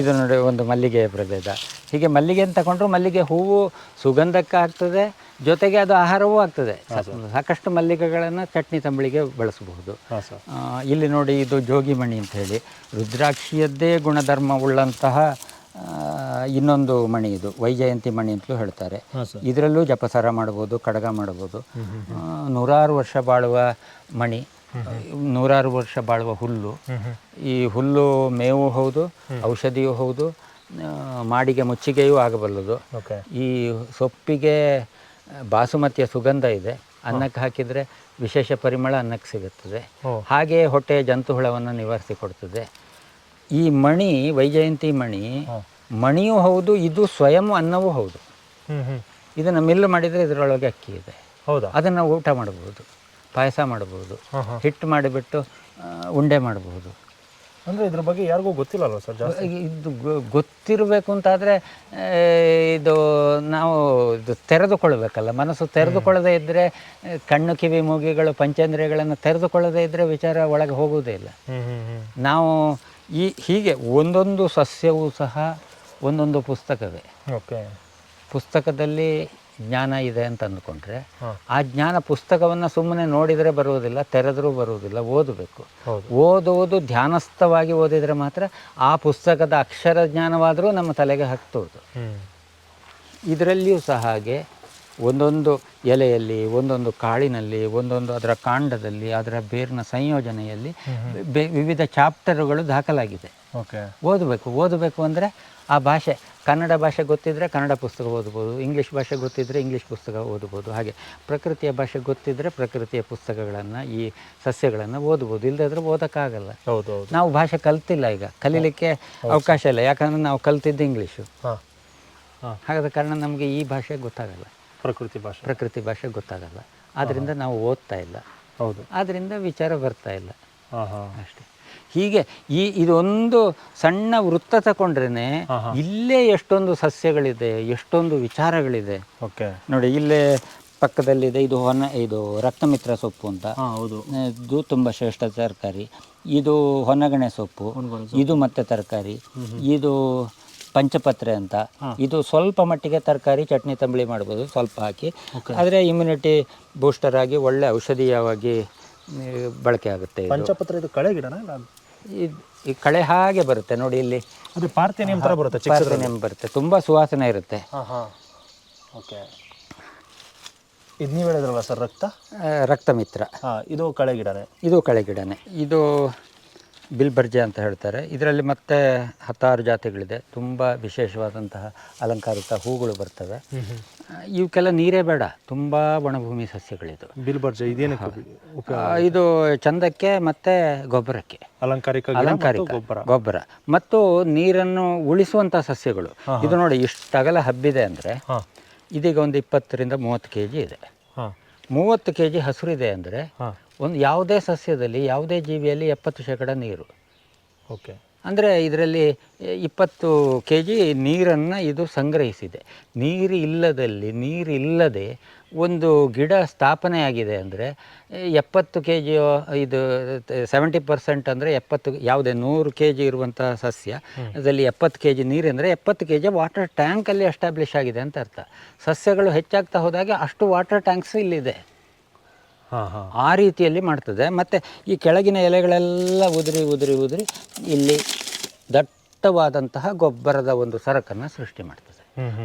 ಇದು ನೋಡಿ ಒಂದು ಮಲ್ಲಿಗೆಯ ಪ್ರಭೇದ. ಹೀಗೆ ಮಲ್ಲಿಗೆ ಅಂತ ತಗೊಂಡ್ರು ಮಲ್ಲಿಗೆ ಹೂವು ಸುಗಂಧಕ್ಕೆ ಆಗ್ತದೆ ಜೊತೆಗೆ ಅದು ಆಹಾರವೂ ಆಗ್ತದೆ. ಸಾಕಷ್ಟು ಮಲ್ಲಿಗೆಗಳನ್ನು ಚಟ್ನಿ ತಂಬಳಿಗೆ ಬಳಸಬಹುದು. ಇಲ್ಲಿ ನೋಡಿ ಇದು ಜೋಗಿಮಣಿ ಅಂತ ಹೇಳಿ. ರುದ್ರಾಕ್ಷಿಯದ್ದೇ ಗುಣಧರ್ಮವುಳ್ಳಂತಹ ಉಳ್ಳಂತಹ ಇನ್ನೊಂದು ಮಣಿ ಇದು. ವೈಜಯಂತಿ ಮಣಿ ಅಂತಲೂ ಹೇಳ್ತಾರೆ. ಇದರಲ್ಲೂ ಜಪಸಾರ ಮಾಡ್ಬೋದು ಕಡಗ ಮಾಡ್ಬೋದು ನೂರಾರು ವರ್ಷ ಬಾಳುವ ಮಣಿ. ನೂರಾರು ವರ್ಷ ಬಾಳುವ ಹುಲ್ಲು. ಈ ಹುಲ್ಲು ಮೇವು ಹೌದು ಔಷಧಿಯೂ ಹೌದು ಮಾಡಿಗೆ ಮುಚ್ಚಿಗೆಯೂ ಆಗಬಲ್ಲದು. ಓಕೆ ಈ ಸೊಪ್ಪಿಗೆ ಬಾಸುಮತಿಯ ಸುಗಂಧ ಇದೆ. ಅನ್ನಕ್ಕೆ ಹಾಕಿದರೆ ವಿಶೇಷ ಪರಿಮಳ ಅನ್ನಕ್ಕೆ ಸಿಗುತ್ತದೆ. ಹಾಗೆಯೇ ಹಾಗೆ ಹೊಟ್ಟೆಯ ಜಂತುಹುಳವನ್ನು ನಿವಾರಿಸಿ ಕೊಡ್ತದೆ. ಈ ಮಣಿ ವೈಜಯಂತಿ ಮಣಿ ಮಣಿಯೂ ಹೌದು ಇದು ಸ್ವಯಂ ಅನ್ನವೂ ಹೌದು. ಇದನ್ನು ಮಿಲ್ಲು ಮಾಡಿದರೆ ಇದರೊಳಗೆ ಅಕ್ಕಿ ಇದೆ. ಹೌದು? ಅದನ್ನು ಊಟ ಮಾಡ್ಬೋದು ಪಾಯಸ ಮಾಡಬಹುದು ಹಿಟ್ಟು ಮಾಡಿಬಿಟ್ಟು ಉಂಡೆ ಮಾಡಬಹುದು. ಅಂದರೆ ಇದ್ರ ಬಗ್ಗೆ ಯಾರಿಗೂ ಗೊತ್ತಿಲ್ಲ ಸರ್ ಜಾಸ್ತಿ? ಇದು ಗೊತ್ತಿರಬೇಕು ಅಂತಾದರೆ ಇದು ನಾವು ಇದು ತೆರೆದುಕೊಳ್ಬೇಕಲ್ಲ. ಮನಸ್ಸು ತೆರೆದುಕೊಳ್ಳದೇ ಇದ್ದರೆ ಕಣ್ಣು ಕಿವಿ ಮೂಗಿಗಳು ಪಂಚೇಂದ್ರಿಯಗಳನ್ನು ತೆರೆದುಕೊಳ್ಳದೇ ಇದ್ದರೆ ವಿಚಾರ ಒಳಗೆ ಹೋಗುವುದೇ ಇಲ್ಲ. ನಾವು ಈ ಹೀಗೆ ಒಂದೊಂದು ಸಸ್ಯವೂ ಸಹ ಒಂದೊಂದು ಪುಸ್ತಕವೇ. ಓಕೆ. ಪುಸ್ತಕದಲ್ಲಿ ಜ್ಞಾನ ಇದೆ ಅಂತ ಅಂದ್ಕೊಂಡ್ರೆ ಆ ಜ್ಞಾನ ಪುಸ್ತಕವನ್ನು ಸುಮ್ಮನೆ ನೋಡಿದರೆ ಬರುವುದಿಲ್ಲ ತೆರೆದರೂ ಬರುವುದಿಲ್ಲ ಓದಬೇಕು. ಓದುವುದು ಧ್ಯಾನಸ್ಥವಾಗಿ ಓದಿದರೆ ಮಾತ್ರ ಆ ಪುಸ್ತಕದ ಅಕ್ಷರ ಜ್ಞಾನವಾದರೂ ನಮ್ಮ ತಲೆಗೆ ಹತ್ತುವುದು. ಇದರಲ್ಲಿಯೂ ಸಹ ಹಾಗೆ ಒಂದೊಂದು ಎಲೆಯಲ್ಲಿ ಒಂದೊಂದು ಕಾಳಿನಲ್ಲಿ ಒಂದೊಂದು ಅದರ ಕಾಂಡದಲ್ಲಿ ಅದರ ಬೇರಿನ ಸಂಯೋಜನೆಯಲ್ಲಿ ವಿವಿಧ ಚಾಪ್ಟರ್ಗಳು ದಾಖಲಾಗಿದೆ. ಓದಬೇಕು ಓದಬೇಕು ಅಂದರೆ ಆ ಭಾಷೆ ಕನ್ನಡ ಭಾಷೆ ಗೊತ್ತಿದ್ದರೆ ಕನ್ನಡ ಪುಸ್ತಕ ಓದ್ಬೋದು ಇಂಗ್ಲೀಷ್ ಭಾಷೆ ಗೊತ್ತಿದ್ದರೆ ಇಂಗ್ಲೀಷ್ ಪುಸ್ತಕ ಓದ್ಬೋದು ಹಾಗೆ ಪ್ರಕೃತಿಯ ಭಾಷೆ ಗೊತ್ತಿದ್ದರೆ ಪ್ರಕೃತಿಯ ಪುಸ್ತಕಗಳನ್ನು ಈ ಸಸ್ಯಗಳನ್ನು ಓದ್ಬೋದು ಇಲ್ಲದಿದ್ದರೆ ಓದೋಕ್ಕಾಗಲ್ಲ. ಹೌದು ಹೌದು ನಾವು ಭಾಷೆ ಕಲ್ತಿಲ್ಲ ಈಗ ಕಲೀಲಿಕ್ಕೆ ಅವಕಾಶ ಇಲ್ಲ ಯಾಕಂದರೆ ನಾವು ಕಲ್ತಿದ್ದು ಇಂಗ್ಲೀಷು. ಹಾಗಾದ ಕಾರಣ ನಮಗೆ ಈ ಭಾಷೆ ಗೊತ್ತಾಗಲ್ಲ. ಪ್ರಕೃತಿ ಭಾಷೆ. ಪ್ರಕೃತಿ ಭಾಷೆ ಗೊತ್ತಾಗಲ್ಲ. ಆದ್ದರಿಂದ ನಾವು ಓದ್ತಾ ಇಲ್ಲ. ಹೌದು. ಆದ್ದರಿಂದ ವಿಚಾರ ಬರ್ತಾ ಇಲ್ಲ. ಹಾಂ ಹಾಂ. ಅಷ್ಟೇ. ಹೀಗೆ ಈ ಇದೊಂದು ಸಣ್ಣ ವೃತ್ತ ತಗೊಂಡ್ರೇ ಇಲ್ಲೇ ಎಷ್ಟೊಂದು ಸಸ್ಯಗಳಿದೆ ಎಷ್ಟೊಂದು ವಿಚಾರಗಳಿದೆ. ಓಕೆ. ನೋಡಿ ಇಲ್ಲೇ ಪಕ್ಕದಲ್ಲಿದೆ ಇದು ಹೊನ ಇದು ರಕ್ತಮಿತ್ರ ಸೊಪ್ಪು ಅಂತ. ಹೌದು. ಇದು ತುಂಬ ಶ್ರೇಷ್ಠ ತರಕಾರಿ. ಇದು ಹೊನ್ನಗಣೆ ಸೊಪ್ಪು. ಇದು ಮತ್ತೆ ತರಕಾರಿ. ಇದು ಪಂಚಪತ್ರೆ ಅಂತ. ಇದು ಸ್ವಲ್ಪ ಮಟ್ಟಿಗೆ ತರಕಾರಿ ಚಟ್ನಿ ತಂಬಳಿ ಮಾಡ್ಬೋದು ಸ್ವಲ್ಪ ಹಾಕಿ. ಆದರೆ ಇಮ್ಯುನಿಟಿ ಬೂಸ್ಟರ್ ಆಗಿ ಒಳ್ಳೆ ಔಷಧೀಯವಾಗಿ ಬಳಕೆ ಆಗುತ್ತೆ ಪಂಚಪತ್ರ ಇದು ಕಳೆ ಗಿಡನ ಈ ಕಳೆ ಹಾಗೆ ಬರುತ್ತೆ ನೋಡಿ ಇಲ್ಲಿ. ಅದು ಪಾರ್ಥೆನಿಯಂ ಥರ ಬರುತ್ತೆ ಪಾರ್ಥೆನಿಯಂ ಬರುತ್ತೆ. ತುಂಬ ಸುವಾಸನೆ ಇರುತ್ತೆ. ಹಾಂ ಹಾಂ. ಓಕೆ. ಇದು ನೀವು ಹೇಳಿದ್ರಲ್ಲ ಸರ್ ರಕ್ತ? ರಕ್ತ ಮಿತ್ರ ಹಾಂ ಇದು ಕಳೆ ಗಿಡನೇ. ಇದು ಕಳೆ ಗಿಡನೇ. ಇದು ಬಿಲ್ಬರ್ಜೆ ಅಂತ ಹೇಳ್ತಾರೆ. ಇದರಲ್ಲಿ ಮತ್ತೆ ಹತ್ತಾರು ಜಾತಿಗಳಿದೆ. ತುಂಬ ವಿಶೇಷವಾದಂತಹ ಅಲಂಕಾರಿಕ ಹೂಗಳು ಬರ್ತವೆ. ಇವಕ್ಕೆಲ್ಲ ನೀರೇ ಬೇಡ. ತುಂಬ ಒಣಭೂಮಿ ಸಸ್ಯಗಳಿದು. ಬಿಲ್ಬರ್ಜೆ ಉಪ- ಇದು ಚಂದಕ್ಕೆ ಮತ್ತೆ ಗೊಬ್ಬರಕ್ಕೆ. ಅಲಂಕಾರಿಕ ಅಲಂಕಾರಿಕ ಗೊಬ್ಬರ. ಗೊಬ್ಬರ. ಮತ್ತು ನೀರನ್ನು ಉಳಿಸುವಂತಹ ಸಸ್ಯಗಳು. ಇದು ನೋಡಿ ಇಷ್ಟು ಅಗಲ ಹಬ್ಬಿದೆ ಅಂದರೆ ಇದೀಗ ಒಂದು ಇಪ್ಪತ್ತರಿಂದ ಮೂವತ್ತು ಕೆ ಜಿ ಇದೆ ಮೂವತ್ತು ಕೆ ಜಿ ಹಸಿರಿದೆ ಅಂದರೆ ಒಂದು ಯಾವುದೇ ಸಸ್ಯದಲ್ಲಿ ಯಾವುದೇ ಜೀವಿಯಲ್ಲಿ ಎಪ್ಪತ್ತು ಶೇಕಡ ನೀರು. ಓಕೆ. ಅಂದರೆ ಇದರಲ್ಲಿ ಇಪ್ಪತ್ತು ಕೆ ಜಿ ನೀರನ್ನು ಇದು ಸಂಗ್ರಹಿಸಿದೆ. ನೀರು ಇಲ್ಲದಲ್ಲಿ ನೀರು ಇಲ್ಲದೆ ಒಂದು ಗಿಡ ಸ್ಥಾಪನೆ ಆಗಿದೆ ಅಂದರೆ ಎಪ್ಪತ್ತು ಕೆ ಜಿ ಇದು ಸೆವೆಂಟಿ ಪರ್ಸೆಂಟ್ ಅಂದರೆ ಎಪ್ಪತ್ತು ಯಾವುದೇ ನೂರು ಕೆ ಜಿ ಇರುವಂಥ ಸಸ್ಯ ಅದರಲ್ಲಿ ಎಪ್ಪತ್ತು ಕೆ ಜಿ ನೀರೆಂದರೆ ಎಪ್ಪತ್ತು ಕೆ ಜಿ ವಾಟರ್ ಟ್ಯಾಂಕಲ್ಲಿ ಎಸ್ಟಾಬ್ಲಿಷ್ ಆಗಿದೆ ಅಂತ ಅರ್ಥ. ಸಸ್ಯಗಳು ಹೆಚ್ಚಾಗ್ತಾ ಹೋದಾಗ ಅಷ್ಟು ವಾಟರ್ ಟ್ಯಾಂಕ್ಸ್ ಇಲ್ಲಿದೆ. ಆ ರೀತಿಯಲ್ಲಿ ಮಾಡ್ತದೆ. ಮತ್ತು ಈ ಕೆಳಗಿನ ಎಲೆಗಳೆಲ್ಲ ಉದುರಿ ಉದುರಿ ಉದುರಿ ಇಲ್ಲಿ ದಟ್ಟವಾದಂತಹ ಗೊಬ್ಬರದ ಒಂದು ಸರಕನ್ನು ಸೃಷ್ಟಿ ಮಾಡ್ತದೆ.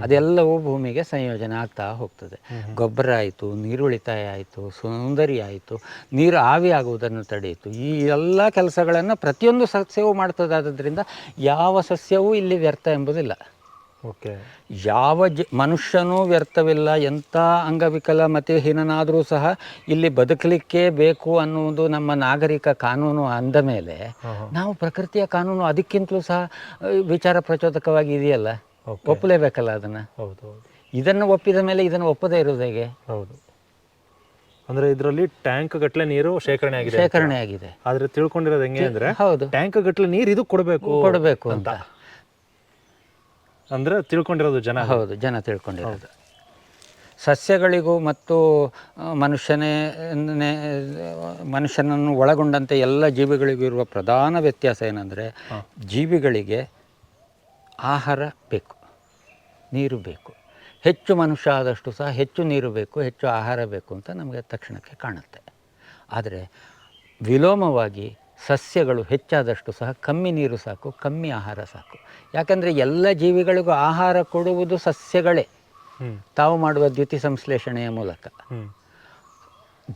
ಅದೆಲ್ಲವೂ ಭೂಮಿಗೆ ಸಂಯೋಜನೆ ಆಗ್ತಾ ಹೋಗ್ತದೆ. ಗೊಬ್ಬರ ಆಯಿತು ನೀರುಳಿತಾಯ ಆಯಿತು ಸೌಂದರ್ಯ ಆಯಿತು ನೀರು ಆವಿ ಆಗುವುದನ್ನು ತಡೆಯಿತು. ಈ ಎಲ್ಲ ಕೆಲಸಗಳನ್ನು ಪ್ರತಿಯೊಂದು ಸಸ್ಯವೂ ಮಾಡ್ತದಾದ್ದರಿಂದ ಯಾವ ಸಸ್ಯವೂ ಇಲ್ಲಿ ವ್ಯರ್ಥ ಎಂಬುದಿಲ್ಲ. ಯಾವ ಜ ಮನುಷ್ಯನೂ ವ್ಯರ್ಥವಿಲ್ಲ ಎಂಥ ಅಂಗವಿಕಲ ಮತ್ತು ಹೀನಾದರೂ ಸಹ ಇಲ್ಲಿ ಬದುಕಲಿಕ್ಕೆ ಬೇಕು ಅನ್ನುವುದು ನಮ್ಮ ನಾಗರಿಕ ಕಾನೂನು ಅಂದ ಮೇಲೆ ನಾವು ಪ್ರಕೃತಿಯ ಕಾನೂನು ಅದಕ್ಕಿಂತಲೂ ಸಹ ವಿಚಾರ ಪ್ರಚೋದಕವಾಗಿ ಇದೆಯಲ್ಲ? ಒಪ್ಪಲೇಬೇಕಲ್ಲ ಅದನ್ನು? ಹೌದು ಹೌದು. ಇದನ್ನು ಒಪ್ಪಿದ ಮೇಲೆ ಇದನ್ನು ಒಪ್ಪದೇ ಇರೋದು ಹೇಗೆ? ಹೌದು. ಅಂದ್ರೆ ಇದರಲ್ಲಿ ಟ್ಯಾಂಕ್ ಗಟ್ಟಲೆ ನೀರು ಶೇಖರಣೆ ಆಗಿದೆ ಶೇಖರಣೆ ಆಗಿದೆ. ಆದ್ರೆ ತಿಳ್ಕೊಂಡಿರೋದು ಹೆಂಗೆ ಅಂದ್ರೆ ಹೌದು. ಟ್ಯಾಂಕ್ ಗಟ್ಟಲೆ ನೀರು ಇದು ಕೊಡಬೇಕು ಕೊಡಬೇಕು ಅಂತ. ಅಂದ್ರೆ ತಿಳ್ಕೊಂಡಿರೋದು ಜನ ಹೌದು ಜನ ತಿಳ್ಕೊಂಡಿರೋದು. ಸಸ್ಯಗಳಿಗೂ ಮತ್ತು ಮನುಷ್ಯನೇ ಮನುಷ್ಯನನ್ನು ಒಳಗೊಂಡಂತೆ ಎಲ್ಲ ಜೀವಿಗಳಿಗೂ ಇರುವ ಪ್ರಧಾನ ವ್ಯತ್ಯಾಸ ಏನಂದರೆ ಜೀವಿಗಳಿಗೆ ಆಹಾರ ಬೇಕು ನೀರು ಬೇಕು. ಹೆಚ್ಚು ಮನುಷ್ಯ ಆದಷ್ಟು ಸಹ ಹೆಚ್ಚು ನೀರು ಬೇಕು ಹೆಚ್ಚು ಆಹಾರ ಬೇಕು ಅಂತ ನಮಗೆ ತಕ್ಷಣಕ್ಕೆ ಕಾಣುತ್ತೆ. ಆದರೆ ವಿಲೋಮವಾಗಿ ಸಸ್ಯಗಳು ಹೆಚ್ಚಾದಷ್ಟು ಸಹ ಕಮ್ಮಿ ನೀರು ಸಾಕು ಕಮ್ಮಿ ಆಹಾರ ಸಾಕು. ಯಾಕಂದರೆ ಎಲ್ಲ ಜೀವಿಗಳಿಗೂ ಆಹಾರ ಕೊಡುವುದು ಸಸ್ಯಗಳೇ. ತಾವು ಮಾಡುವ ದ್ಯುತಿ ಸಂಶ್ಲೇಷಣೆಯ ಮೂಲಕ.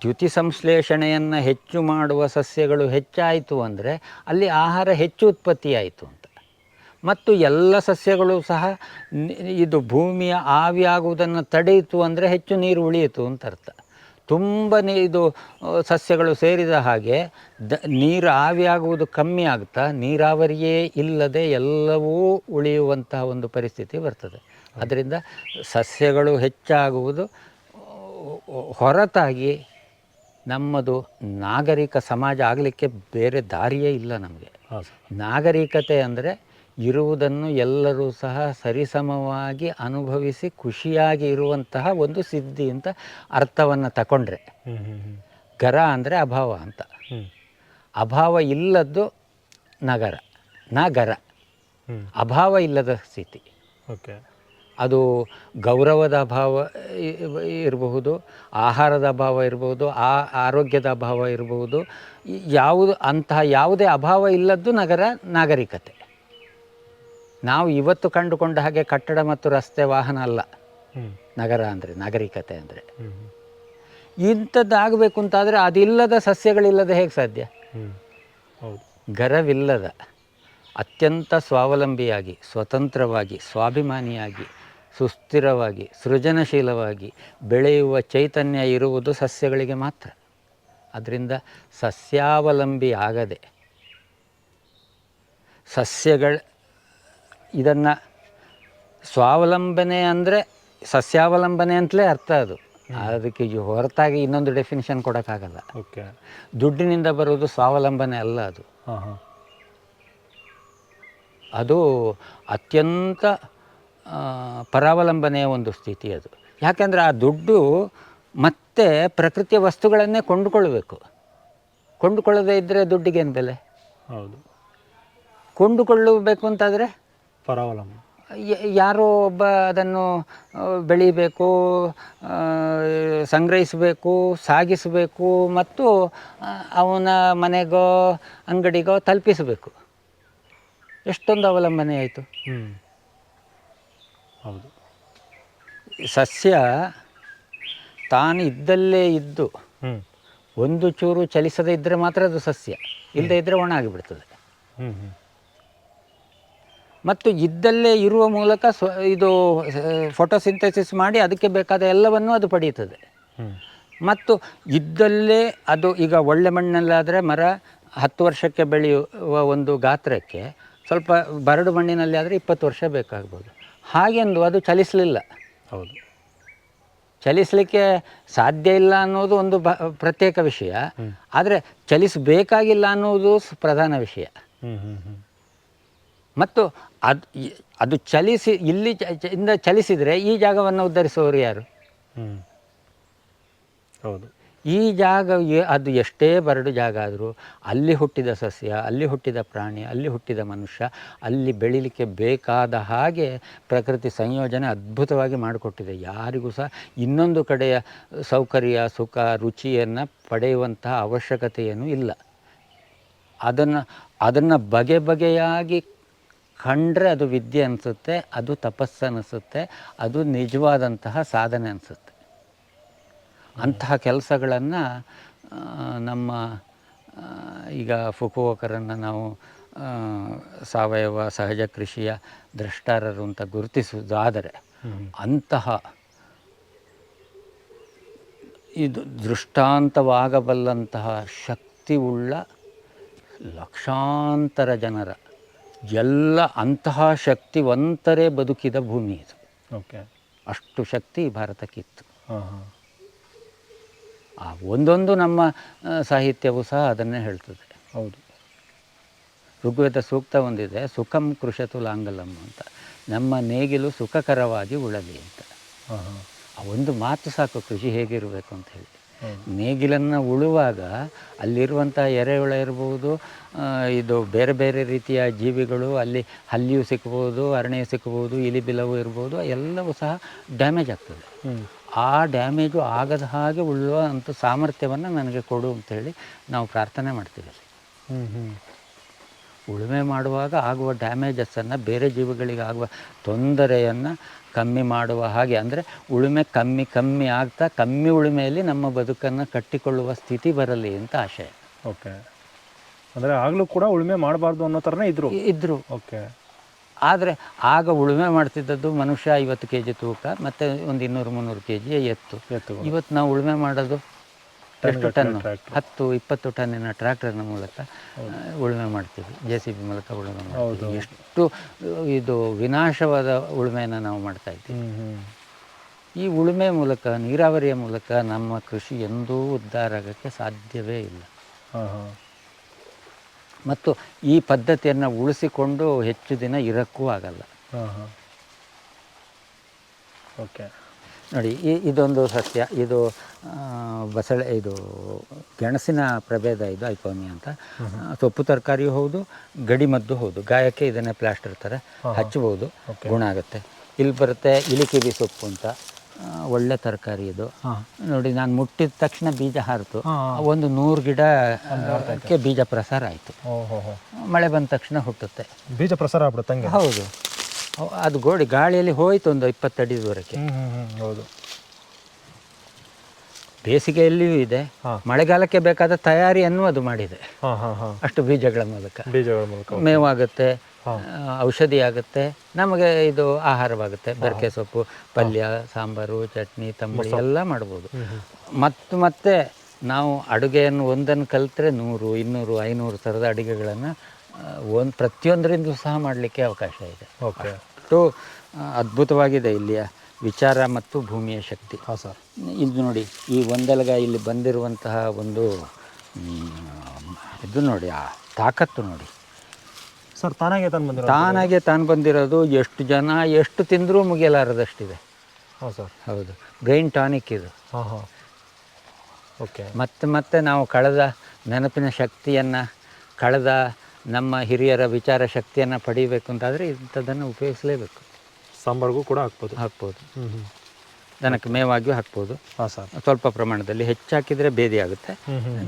ದ್ಯುತಿ ಸಂಶ್ಲೇಷಣೆಯನ್ನು ಹೆಚ್ಚು ಮಾಡುವ ಸಸ್ಯಗಳು ಹೆಚ್ಚಾಯಿತು ಅಂದರೆ ಅಲ್ಲಿ ಆಹಾರ ಹೆಚ್ಚು ಉತ್ಪತ್ತಿಯಾಯಿತು ಅಂತ. ಮತ್ತು ಎಲ್ಲ ಸಸ್ಯಗಳು ಸಹ ಇದು ಭೂಮಿಯ ಆವಿಯಾಗುವುದನ್ನು ತಡೆಯಿತು ಅಂದರೆ ಹೆಚ್ಚು ನೀರು ಉಳಿಯಿತು ಅಂತ ಅರ್ಥ. ತುಂಬ ನೀ ಇದು ಸಸ್ಯಗಳು ಸೇರಿದ ಹಾಗೆ ದ ನೀರು ಆವಿಯಾಗುವುದು ಕಮ್ಮಿ ಆಗ್ತಾ ನೀರಾವರಿಯೇ ಇಲ್ಲದೆ ಎಲ್ಲವೂ ಉಳಿಯುವಂತಹ ಒಂದು ಪರಿಸ್ಥಿತಿ ಬರ್ತದೆ. ಅದರಿಂದ ಸಸ್ಯಗಳು ಹೆಚ್ಚಾಗುವುದು ಹೊರತಾಗಿ ನಮ್ಮದು ನಾಗರಿಕ ಸಮಾಜ ಆಗಲಿಕ್ಕೆ ಬೇರೆ ದಾರಿಯೇ ಇಲ್ಲ ನಮಗೆ. ನಾಗರಿಕತೆ ಅಂದರೆ ಇರುವುದನ್ನು ಎಲ್ಲರೂ ಸಹ ಸರಿಸಮವಾಗಿ ಅನುಭವಿಸಿ ಖುಷಿಯಾಗಿ ಇರುವಂತಹ ಒಂದು ಸಿದ್ಧಿ ಅಂತ ಅರ್ಥವನ್ನು ತಗೊಂಡ್ರೆ ಗರ ಅಂದರೆ ಅಭಾವ ಅಂತ. ಅಭಾವ ಇಲ್ಲದ್ದು ನಗರ ನಗರ ಅಭಾವ ಇಲ್ಲದ ಸ್ಥಿತಿ. ಓಕೆ. ಅದು ಗೌರವದ ಅಭಾವ ಇರಬಹುದು ಆಹಾರದ ಅಭಾವ ಇರಬಹುದು ಆ ಆರೋಗ್ಯದ ಅಭಾವ ಇರಬಹುದು ಯಾವುದು ಅಂತಹ ಯಾವುದೇ ಅಭಾವ ಇಲ್ಲದ್ದು ನಗರ ನಾಗರಿಕತೆ. ನಾವು ಇವತ್ತು ಕಂಡುಕೊಂಡ ಹಾಗೆ ಕಟ್ಟಡ ಮತ್ತು ರಸ್ತೆ ವಾಹನ ಅಲ್ಲ. ನಗರ ಅಂದರೆ ನಾಗರಿಕತೆ ಅಂದರೆ. ಇಂಥದ್ದು ಆಗಬೇಕು ಅಂತಾದರೆ ಅದಿಲ್ಲದ ಸಸ್ಯಗಳಿಲ್ಲದೆ ಹೇಗೆ ಸಾಧ್ಯ? ಗರವಿಲ್ಲದ ಅತ್ಯಂತ ಸ್ವಾವಲಂಬಿಯಾಗಿ ಸ್ವತಂತ್ರವಾಗಿ ಸ್ವಾಭಿಮಾನಿಯಾಗಿ ಸುಸ್ಥಿರವಾಗಿ ಸೃಜನಶೀಲವಾಗಿ ಬೆಳೆಯುವ ಚೈತನ್ಯ ಇರುವುದು ಸಸ್ಯಗಳಿಗೆ ಮಾತ್ರ. ಅದರಿಂದ ಸಸ್ಯಾವಲಂಬಿ ಆಗದೆ ಸಸ್ಯಗಳ ಇದನ್ನು ಸ್ವಾವಲಂಬನೆ ಅಂದರೆ ಸಸ್ಯಾವಲಂಬನೆ ಅಂತಲೇ ಅರ್ಥ ಅದು. ಅದಕ್ಕೆ ಹೊರತಾಗಿ ಇನ್ನೊಂದು ಡೆಫಿನಿಷನ್ ಕೊಡೋಕ್ಕಾಗಲ್ಲ. ಓಕೆ. ದುಡ್ಡಿನಿಂದ ಬರೋದು ಸ್ವಾವಲಂಬನೆ ಅಲ್ಲ ಅದು. ಹಾಂ ಹಾಂ. ಅದು ಅತ್ಯಂತ ಪರಾವಲಂಬನೆಯ ಒಂದು ಸ್ಥಿತಿ ಅದು. ಯಾಕೆಂದರೆ ಆ ದುಡ್ಡು ಮತ್ತೆ ಪ್ರಕೃತಿಯ ವಸ್ತುಗಳನ್ನೇ ಕೊಂಡುಕೊಳ್ಬೇಕು ಕೊಂಡುಕೊಳ್ಳದೇ ಇದ್ದರೆ ದುಡ್ಡಿಗೆ ಬೆಲೆ? ಹೌದು. ಕೊಂಡುಕೊಳ್ಳಬೇಕು ಅಂತಾದರೆ ಪರಾವಲಂಬ. ಯಾರೋ ಒಬ್ಬ ಅದನ್ನು ಬೆಳಿಬೇಕು ಸಂಗ್ರಹಿಸಬೇಕು ಸಾಗಿಸಬೇಕು ಮತ್ತು ಅವನ ಮನೆಗೋ ಅಂಗಡಿಗೋ ತಲುಪಿಸಬೇಕು. ಎಷ್ಟೊಂದು ಅವಲಂಬನೆ ಆಯಿತು. ಹ್ಞೂ ಹೌದು. ಸಸ್ಯ ತಾನು ಇದ್ದಲ್ಲೇ ಇದ್ದು ಹ್ಞೂ ಒಂದು ಚೂರು ಚಲಿಸದೇ ಇದ್ದರೆ ಮಾತ್ರ ಅದು ಸಸ್ಯ ಇಲ್ಲದೇ ಇದ್ದರೆ ಒಣ ಆಗಿಬಿಡ್ತದೆ. ಹ್ಞೂ ಹ್ಞೂ ಮತ್ತು ಇದ್ದಲ್ಲೇ ಇರುವ ಮೂಲಕ ಸ್ವ ಇದು ಫೋಟೋಸಿಂಥೆಸಿಸ್ ಮಾಡಿ ಅದಕ್ಕೆ ಬೇಕಾದ ಎಲ್ಲವನ್ನೂ ಅದು ಪಡೆಯುತ್ತದೆ. ಮತ್ತು ಇದ್ದಲ್ಲೇ ಅದು ಈಗ ಒಳ್ಳೆ ಮಣ್ಣಲ್ಲಾದರೆ ಮರ ಹತ್ತು ವರ್ಷಕ್ಕೆ ಬೆಳೆಯುವ ಒಂದು ಗಾತ್ರಕ್ಕೆ ಸ್ವಲ್ಪ ಬರಡು ಮಣ್ಣಿನಲ್ಲಿ ಆದರೆ ಇಪ್ಪತ್ತು ವರ್ಷ ಬೇಕಾಗ್ಬೋದು. ಹಾಗೆಂದು ಅದು ಚಲಿಸಲಿಲ್ಲ. ಹೌದು. ಚಲಿಸಲಿಕ್ಕೆ ಸಾಧ್ಯ ಇಲ್ಲ ಅನ್ನೋದು ಒಂದು ಬ ಪ್ರತ್ಯೇಕ ವಿಷಯ. ಆದರೆ ಚಲಿಸಬೇಕಾಗಿಲ್ಲ ಅನ್ನೋದು ಪ್ರಧಾನ ವಿಷಯ. ಹ್ಞೂ ಹ್ಞೂ ಹ್ಞೂ ಮತ್ತು ಅದು ಅದು ಚಲಿಸಿ ಇಲ್ಲಿ ಇಂದ ಚಲಿಸಿದರೆ ಈ ಜಾಗವನ್ನು ಉದ್ಧರಿಸುವವರು ಯಾರು? ಹ್ಞೂ ಹೌದು. ಈ ಜಾಗ ಅದು ಎಷ್ಟೇ ಬರಡು ಜಾಗ ಆದರೂ ಅಲ್ಲಿ ಹುಟ್ಟಿದ ಸಸ್ಯ ಅಲ್ಲಿ ಹುಟ್ಟಿದ ಪ್ರಾಣಿ ಅಲ್ಲಿ ಹುಟ್ಟಿದ ಮನುಷ್ಯ ಅಲ್ಲಿ ಬೆಳಿಲಿಕ್ಕೆ ಬೇಕಾದ ಹಾಗೆ ಪ್ರಕೃತಿ ಸಂಯೋಜನೆ ಅದ್ಭುತವಾಗಿ ಮಾಡಿಕೊಟ್ಟಿದೆ. ಯಾರಿಗೂ ಸಹ ಇನ್ನೊಂದು ಕಡೆಯ ಸೌಕರ್ಯ ಸುಖ ರುಚಿಯನ್ನು ಪಡೆಯುವಂತಹ ಅವಶ್ಯಕತೆಯೇನೂ ಇಲ್ಲ. ಅದನ್ನು ಅದನ್ನು ಬಗೆ ಬಗೆಯಾಗಿ ಕಂಡ್ರೆ ಅದು ವಿದ್ಯೆ ಅನಿಸುತ್ತೆ ಅದು ತಪಸ್ಸು ಅನಿಸುತ್ತೆ ಅದು ನಿಜವಾದಂತಹ ಸಾಧನೆ ಅನಿಸುತ್ತೆ. ಅಂತಹ ಕೆಲಸಗಳನ್ನು ನಮ್ಮ ಈಗ ಫುಕುವಕರನ್ನು ನಾವು ಸಾವಯವ ಸಹಜ ಕೃಷಿಯ ದ್ರಷ್ಟಾರರು ಅಂತ ಗುರುತಿಸುವುದಾದರೆ ಅಂತಹ ಇದು ದೃಷ್ಟಾಂತವಾಗಬಲ್ಲಂತಹ ಶಕ್ತಿ ಉಳ್ಳ ಲಕ್ಷಾಂತರ ಜನರ ಎಲ್ಲ ಅಂತಹ ಶಕ್ತಿವಂತರೇ ಬದುಕಿದ ಭೂಮಿ ಇದು. ಓಕೆ. ಅಷ್ಟು ಶಕ್ತಿ ಭಾರತಕ್ಕಿತ್ತು. ಆ ಒಂದೊಂದು ನಮ್ಮ ಸಾಹಿತ್ಯವೂ ಸಹ ಅದನ್ನೇ ಹೇಳ್ತದೆ. ಹೌದು. ಋಗ್ವೇದ ಸೂಕ್ತ ಒಂದಿದೆ ಸುಖಂ ಕೃಷತು ಲಾಂಗಲಂ ಅಂತ. ನಮ್ಮ ನೇಗಿಲು ಸುಖಕರವಾಗಿ ಉಳಲಿ ಅಂತ. ಆ ಒಂದು ಮಾತು ಸಾಕು ಕೃಷಿ ಹೇಗಿರಬೇಕು ಅಂತ ಹೇಳಿ. ನೇಗಿಲನ್ನು ಉಳುವಾಗ ಅಲ್ಲಿರುವಂಥ ಎರೆಹುಳ ಇರ್ಬೋದು ಇದು ಬೇರೆ ಬೇರೆ ರೀತಿಯ ಜೀವಿಗಳು ಅಲ್ಲಿ ಹಲ್ಲಿಯೂ ಸಿಕ್ಬೋದು ಅರಣ್ಯ ಸಿಕ್ಬೋದು ಇಲಿ ಬಿಲವು ಇರ್ಬೋದು ಎಲ್ಲವೂ ಸಹ ಡ್ಯಾಮೇಜ್ ಆಗ್ತದೆ. ಆ ಡ್ಯಾಮೇಜು ಆಗದ ಹಾಗೆ ಉಳುವಂಥ ಸಾಮರ್ಥ್ಯವನ್ನು ನನಗೆ ಕೊಡು ಅಂತೇಳಿ ನಾವು ಪ್ರಾರ್ಥನೆ ಮಾಡ್ತೀವಿ ಹ್ಞೂ ಹ್ಞೂ ಉಳುಮೆ ಮಾಡುವಾಗ ಆಗುವ ಡ್ಯಾಮೇಜಸ್ಸನ್ನು ಬೇರೆ ಜೀವಿಗಳಿಗೆ ಆಗುವ ತೊಂದರೆಯನ್ನು ಕಮ್ಮಿ ಮಾಡುವ ಹಾಗೆ. ಅಂದರೆ ಉಳುಮೆ ಕಮ್ಮಿ ಕಮ್ಮಿ ಆಗ್ತಾ ಕಮ್ಮಿ ಉಳುಮೆಯಲ್ಲಿ ನಮ್ಮ ಬದುಕನ್ನು ಕಟ್ಟಿಕೊಳ್ಳುವ ಸ್ಥಿತಿ ಬರಲಿ ಅಂತ ಆಶಯ. ಓಕೆ ಅಂದರೆ ಆಗಲೂ ಕೂಡ ಉಳುಮೆ ಮಾಡಬಾರ್ದು ಅನ್ನೋ ಥರನೇ ಇದ್ರು. ಇದ್ದರು ಇದ್ರು. ಓಕೆ ಆದರೆ ಆಗ ಉಳುಮೆ ಮಾಡ್ತಿದ್ದದ್ದು ಮನುಷ್ಯ ಐವತ್ತು ಕೆ ಜಿ ತೂಕ ಮತ್ತು ಒಂದು ಇನ್ನೂರು ಮುನ್ನೂರು ಕೆ ಜಿ ಎತ್ತು. ಎತ್ತು. ಇವತ್ತು ನಾವು ಉಳುಮೆ ಮಾಡೋದು ಎಷ್ಟು ಟನ್. ಹತ್ತು ಇಪ್ಪತ್ತು ಟನ್ನಿನ ಟ್ರ್ಯಾಕ್ಟರ್ನ ಮೂಲಕ ಉಳುಮೆ ಮಾಡ್ತೀವಿ. ಜೆ ಸಿ ಬಿ ಮೂಲಕ ಉಳುಮೆ ಮಾಡ್ತೀವಿ. ಎಷ್ಟು ಇದು ವಿನಾಶವಾದ ಉಳುಮೆಯನ್ನು ನಾವು ಮಾಡ್ತಾ ಇದ್ದೀವಿ. ಈ ಉಳುಮೆ ಮೂಲಕ ನೀರಾವರಿಯ ಮೂಲಕ ನಮ್ಮ ಕೃಷಿ ಎಂದೂ ಉದ್ಧಾರ ಆಗೋಕ್ಕೆ ಸಾಧ್ಯವೇ ಇಲ್ಲ. ಮತ್ತು ಈ ಪದ್ಧತಿಯನ್ನು ಉಳಿಸಿಕೊಂಡು ಹೆಚ್ಚು ದಿನ ಇರೋಕ್ಕೂ ಆಗಲ್ಲ. ಹಾಂ ಹಾಂ. ಓಕೆ. ನೋಡಿ ಈ ಇದೊಂದು ಸಸ್ಯ ಇದು ಬಸಳೆ ಇದು ಗೆಣಸಿನ ಪ್ರಭೇದ ಇದು ಐಕೋಮಿ ಅಂತ. ಸೊಪ್ಪು ತರಕಾರಿಯೂ ಹೌದು ಗಡಿಮದ್ದು ಹೌದು. ಗಾಯಕ್ಕೆ ಇದನ್ನೇ ಪ್ಲಾಸ್ಟರ್ ಥರ ಹಚ್ಚಬಹುದು. ಗುಣ ಆಗುತ್ತೆ. ಇಲ್ಲಿ ಬರುತ್ತೆ ಇಲಿಕಿವಿ ಸೊಪ್ಪು ಅಂತ. ಒಳ್ಳೆ ತರಕಾರಿ ಇದು. ನೋಡಿ ನಾನು ಮುಟ್ಟಿದ ತಕ್ಷಣ ಬೀಜ ಹಾರಿತು. ಒಂದು ನೂರು ಗಿಡಕ್ಕೆ ಬೀಜ ಪ್ರಸಾರ ಆಯಿತು. ಮಳೆ ಬಂದ ತಕ್ಷಣ ಹುಟ್ಟುತ್ತೆ. ಬೀಜ ಪ್ರಸಾರ ಆಗ್ಬಿಡುತ್ತೆ ಹೌದು. ಅದು ಗೋಡೆ ಗಾಳಿಯಲ್ಲಿ ಹೋಯ್ತು ಒಂದು ಇಪ್ಪತ್ತಡಿ ದೂರಕ್ಕೆ ಹೌದು. ಬೇಸಿಗೆಯಲ್ಲಿಯೂ ಇದೆ. ಮಳೆಗಾಲಕ್ಕೆ ಬೇಕಾದ ತಯಾರಿಯನ್ನು ಅದು ಮಾಡಿದೆ. ಅಷ್ಟು ಬೀಜಗಳ ಮೂಲಕ. ಬೀಜಗಳ ಮೂಲಕ ಮೇವಾಗುತ್ತೆ. ಔಷಧಿ ಆಗುತ್ತೆ. ನಮಗೆ ಇದು ಆಹಾರವಾಗುತ್ತೆ. ಬೆರಕೆ ಸೊಪ್ಪು ಪಲ್ಯ ಸಾಂಬಾರು ಚಟ್ನಿ ತಂಬಳಿ ಎಲ್ಲ ಮಾಡ್ಬೋದು. ಮತ್ತು ಮತ್ತೆ ನಾವು ಅಡುಗೆಯನ್ನು ಒಂದನ್ನು ಕಲಿತ್ರೆ ನೂರು ಇನ್ನೂರು ಐನೂರು ಥರದ ಅಡುಗೆಗಳನ್ನು ಒಂದು ಪ್ರತಿಯೊಂದರಿಂದ ಸಹ ಮಾಡಲಿಕ್ಕೆ ಅವಕಾಶ ಇದೆ. ಓಕೆ ಅಷ್ಟು ಅದ್ಭುತವಾಗಿದೆ ಇಲ್ಲಿಯ ವಿಚಾರ ಮತ್ತು ಭೂಮಿಯ ಶಕ್ತಿ. ಹಾಂ ಸರ್ ಇದು ನೋಡಿ ಈ ಒಂದಲ್ಗ ಇಲ್ಲಿ ಬಂದಿರುವಂತಹ ಒಂದು ಇದು ನೋಡಿ ಆ ತಾಕತ್ತು ನೋಡಿ. ಸರ್ ತಾನಾಗೆ ತಾನು ಬಂದಿರೋ ತಾನಾಗೆ ತಾನು ಬಂದಿರೋದು ಎಷ್ಟು ಜನ ಎಷ್ಟು ತಿಂದರೂ ಮುಗಿಯಲಾರದಷ್ಟಿದೆ. ಹಾಂ ಸರ್ ಹೌದು ಬ್ರೈನ್ ಟಾನಿಕ್ ಇದು. ಹಾಂ ಹಾಂ. ಓಕೆ ಮತ್ತೆ ಮತ್ತೆ ನಾವು ಕಳೆದ ನೆನಪಿನ ಶಕ್ತಿಯನ್ನು ಕಳೆದ ನಮ್ಮ ಹಿರಿಯರ ವಿಚಾರ ಶಕ್ತಿಯನ್ನು ಪಡೀಬೇಕು ಅಂತಾದರೆ ಇಂಥದ್ದನ್ನು ಉಪಯೋಗಿಸಲೇಬೇಕು. ಸಾಂಬಾರ್ಗೂ ಕೂಡ ಹಾಕ್ಬೋದು. ಹಾಕ್ಬೋದು. ಹ್ಞೂ ದನಕ್ಕೆ ಮೇವಾಗಿಯೂ ಹಾಕ್ಬೋದು. ಹಾಂ ಸರ್. ಸ್ವಲ್ಪ ಪ್ರಮಾಣದಲ್ಲಿ ಹೆಚ್ಚು ಹಾಕಿದರೆ ಬೇದಿ ಆಗುತ್ತೆ.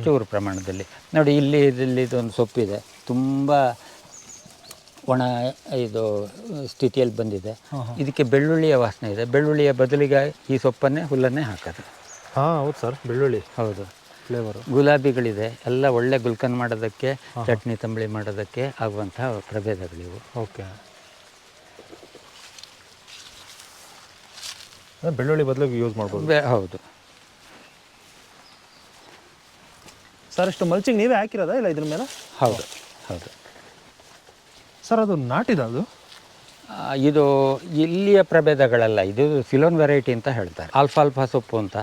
ಚೂರು ಪ್ರಮಾಣದಲ್ಲಿ. ನೋಡಿ ಇಲ್ಲಿ ಇದರಲ್ಲಿ ಇದೊಂದು ಸೊಪ್ಪಿದೆ. ತುಂಬ ಒಣ ಇದು ಸ್ಥಿತಿಯಲ್ಲಿ ಬಂದಿದೆ. ಇದಕ್ಕೆ ಬೆಳ್ಳುಳ್ಳಿಯ ವಾಸನೆ ಇದೆ. ಬೆಳ್ಳುಳ್ಳಿಯ ಬದಲಿಗೆ ಈ ಸೊಪ್ಪನ್ನೇ ಹುಲ್ಲನ್ನೇ ಹಾಕೋದು. ಹಾಂ ಹೌದು ಸರ್. ಬೆಳ್ಳುಳ್ಳಿ. ಹೌದು. ಫ್ಲೇವರು ಗುಲಾಬಿಗಳಿದೆ. ಎಲ್ಲ ಒಳ್ಳೆ ಗುಲ್ಕನ್ ಮಾಡೋದಕ್ಕೆ ಚಟ್ನಿ ತಂಬಳಿ ಮಾಡೋದಕ್ಕೆ ಆಗುವಂತಹ ಪ್ರಭೇದಗಳಿವು ಓಕೆ. ಬೆಳ್ಳುಳ್ಳಿ ಬದಲು ಯೂಸ್ ಮಾಡ್ಬೋದು. ಹೌದು. ಸರ್ ಅಷ್ಟು ಮಲ್ಚಿಂಗ್ ನೀವೇ ಹಾಕಿರೋದಾ ಇಲ್ಲ ಇದ್ರ ಮೇಲೆ? ಹೌದು ಹೌದು. ಸರ್ ಅದು ನಾಟಿದ ಅದು? ಇದು ಇಲ್ಲಿಯ ಪ್ರಭೇದಗಳಲ್ಲ ಇದು ಸಿಲೋನ್ ವೆರೈಟಿ ಅಂತ ಹೇಳ್ತಾರೆ. ಆಲ್ಫಾಲ್ಫಾ ಸೊಪ್ಪು ಅಂತ.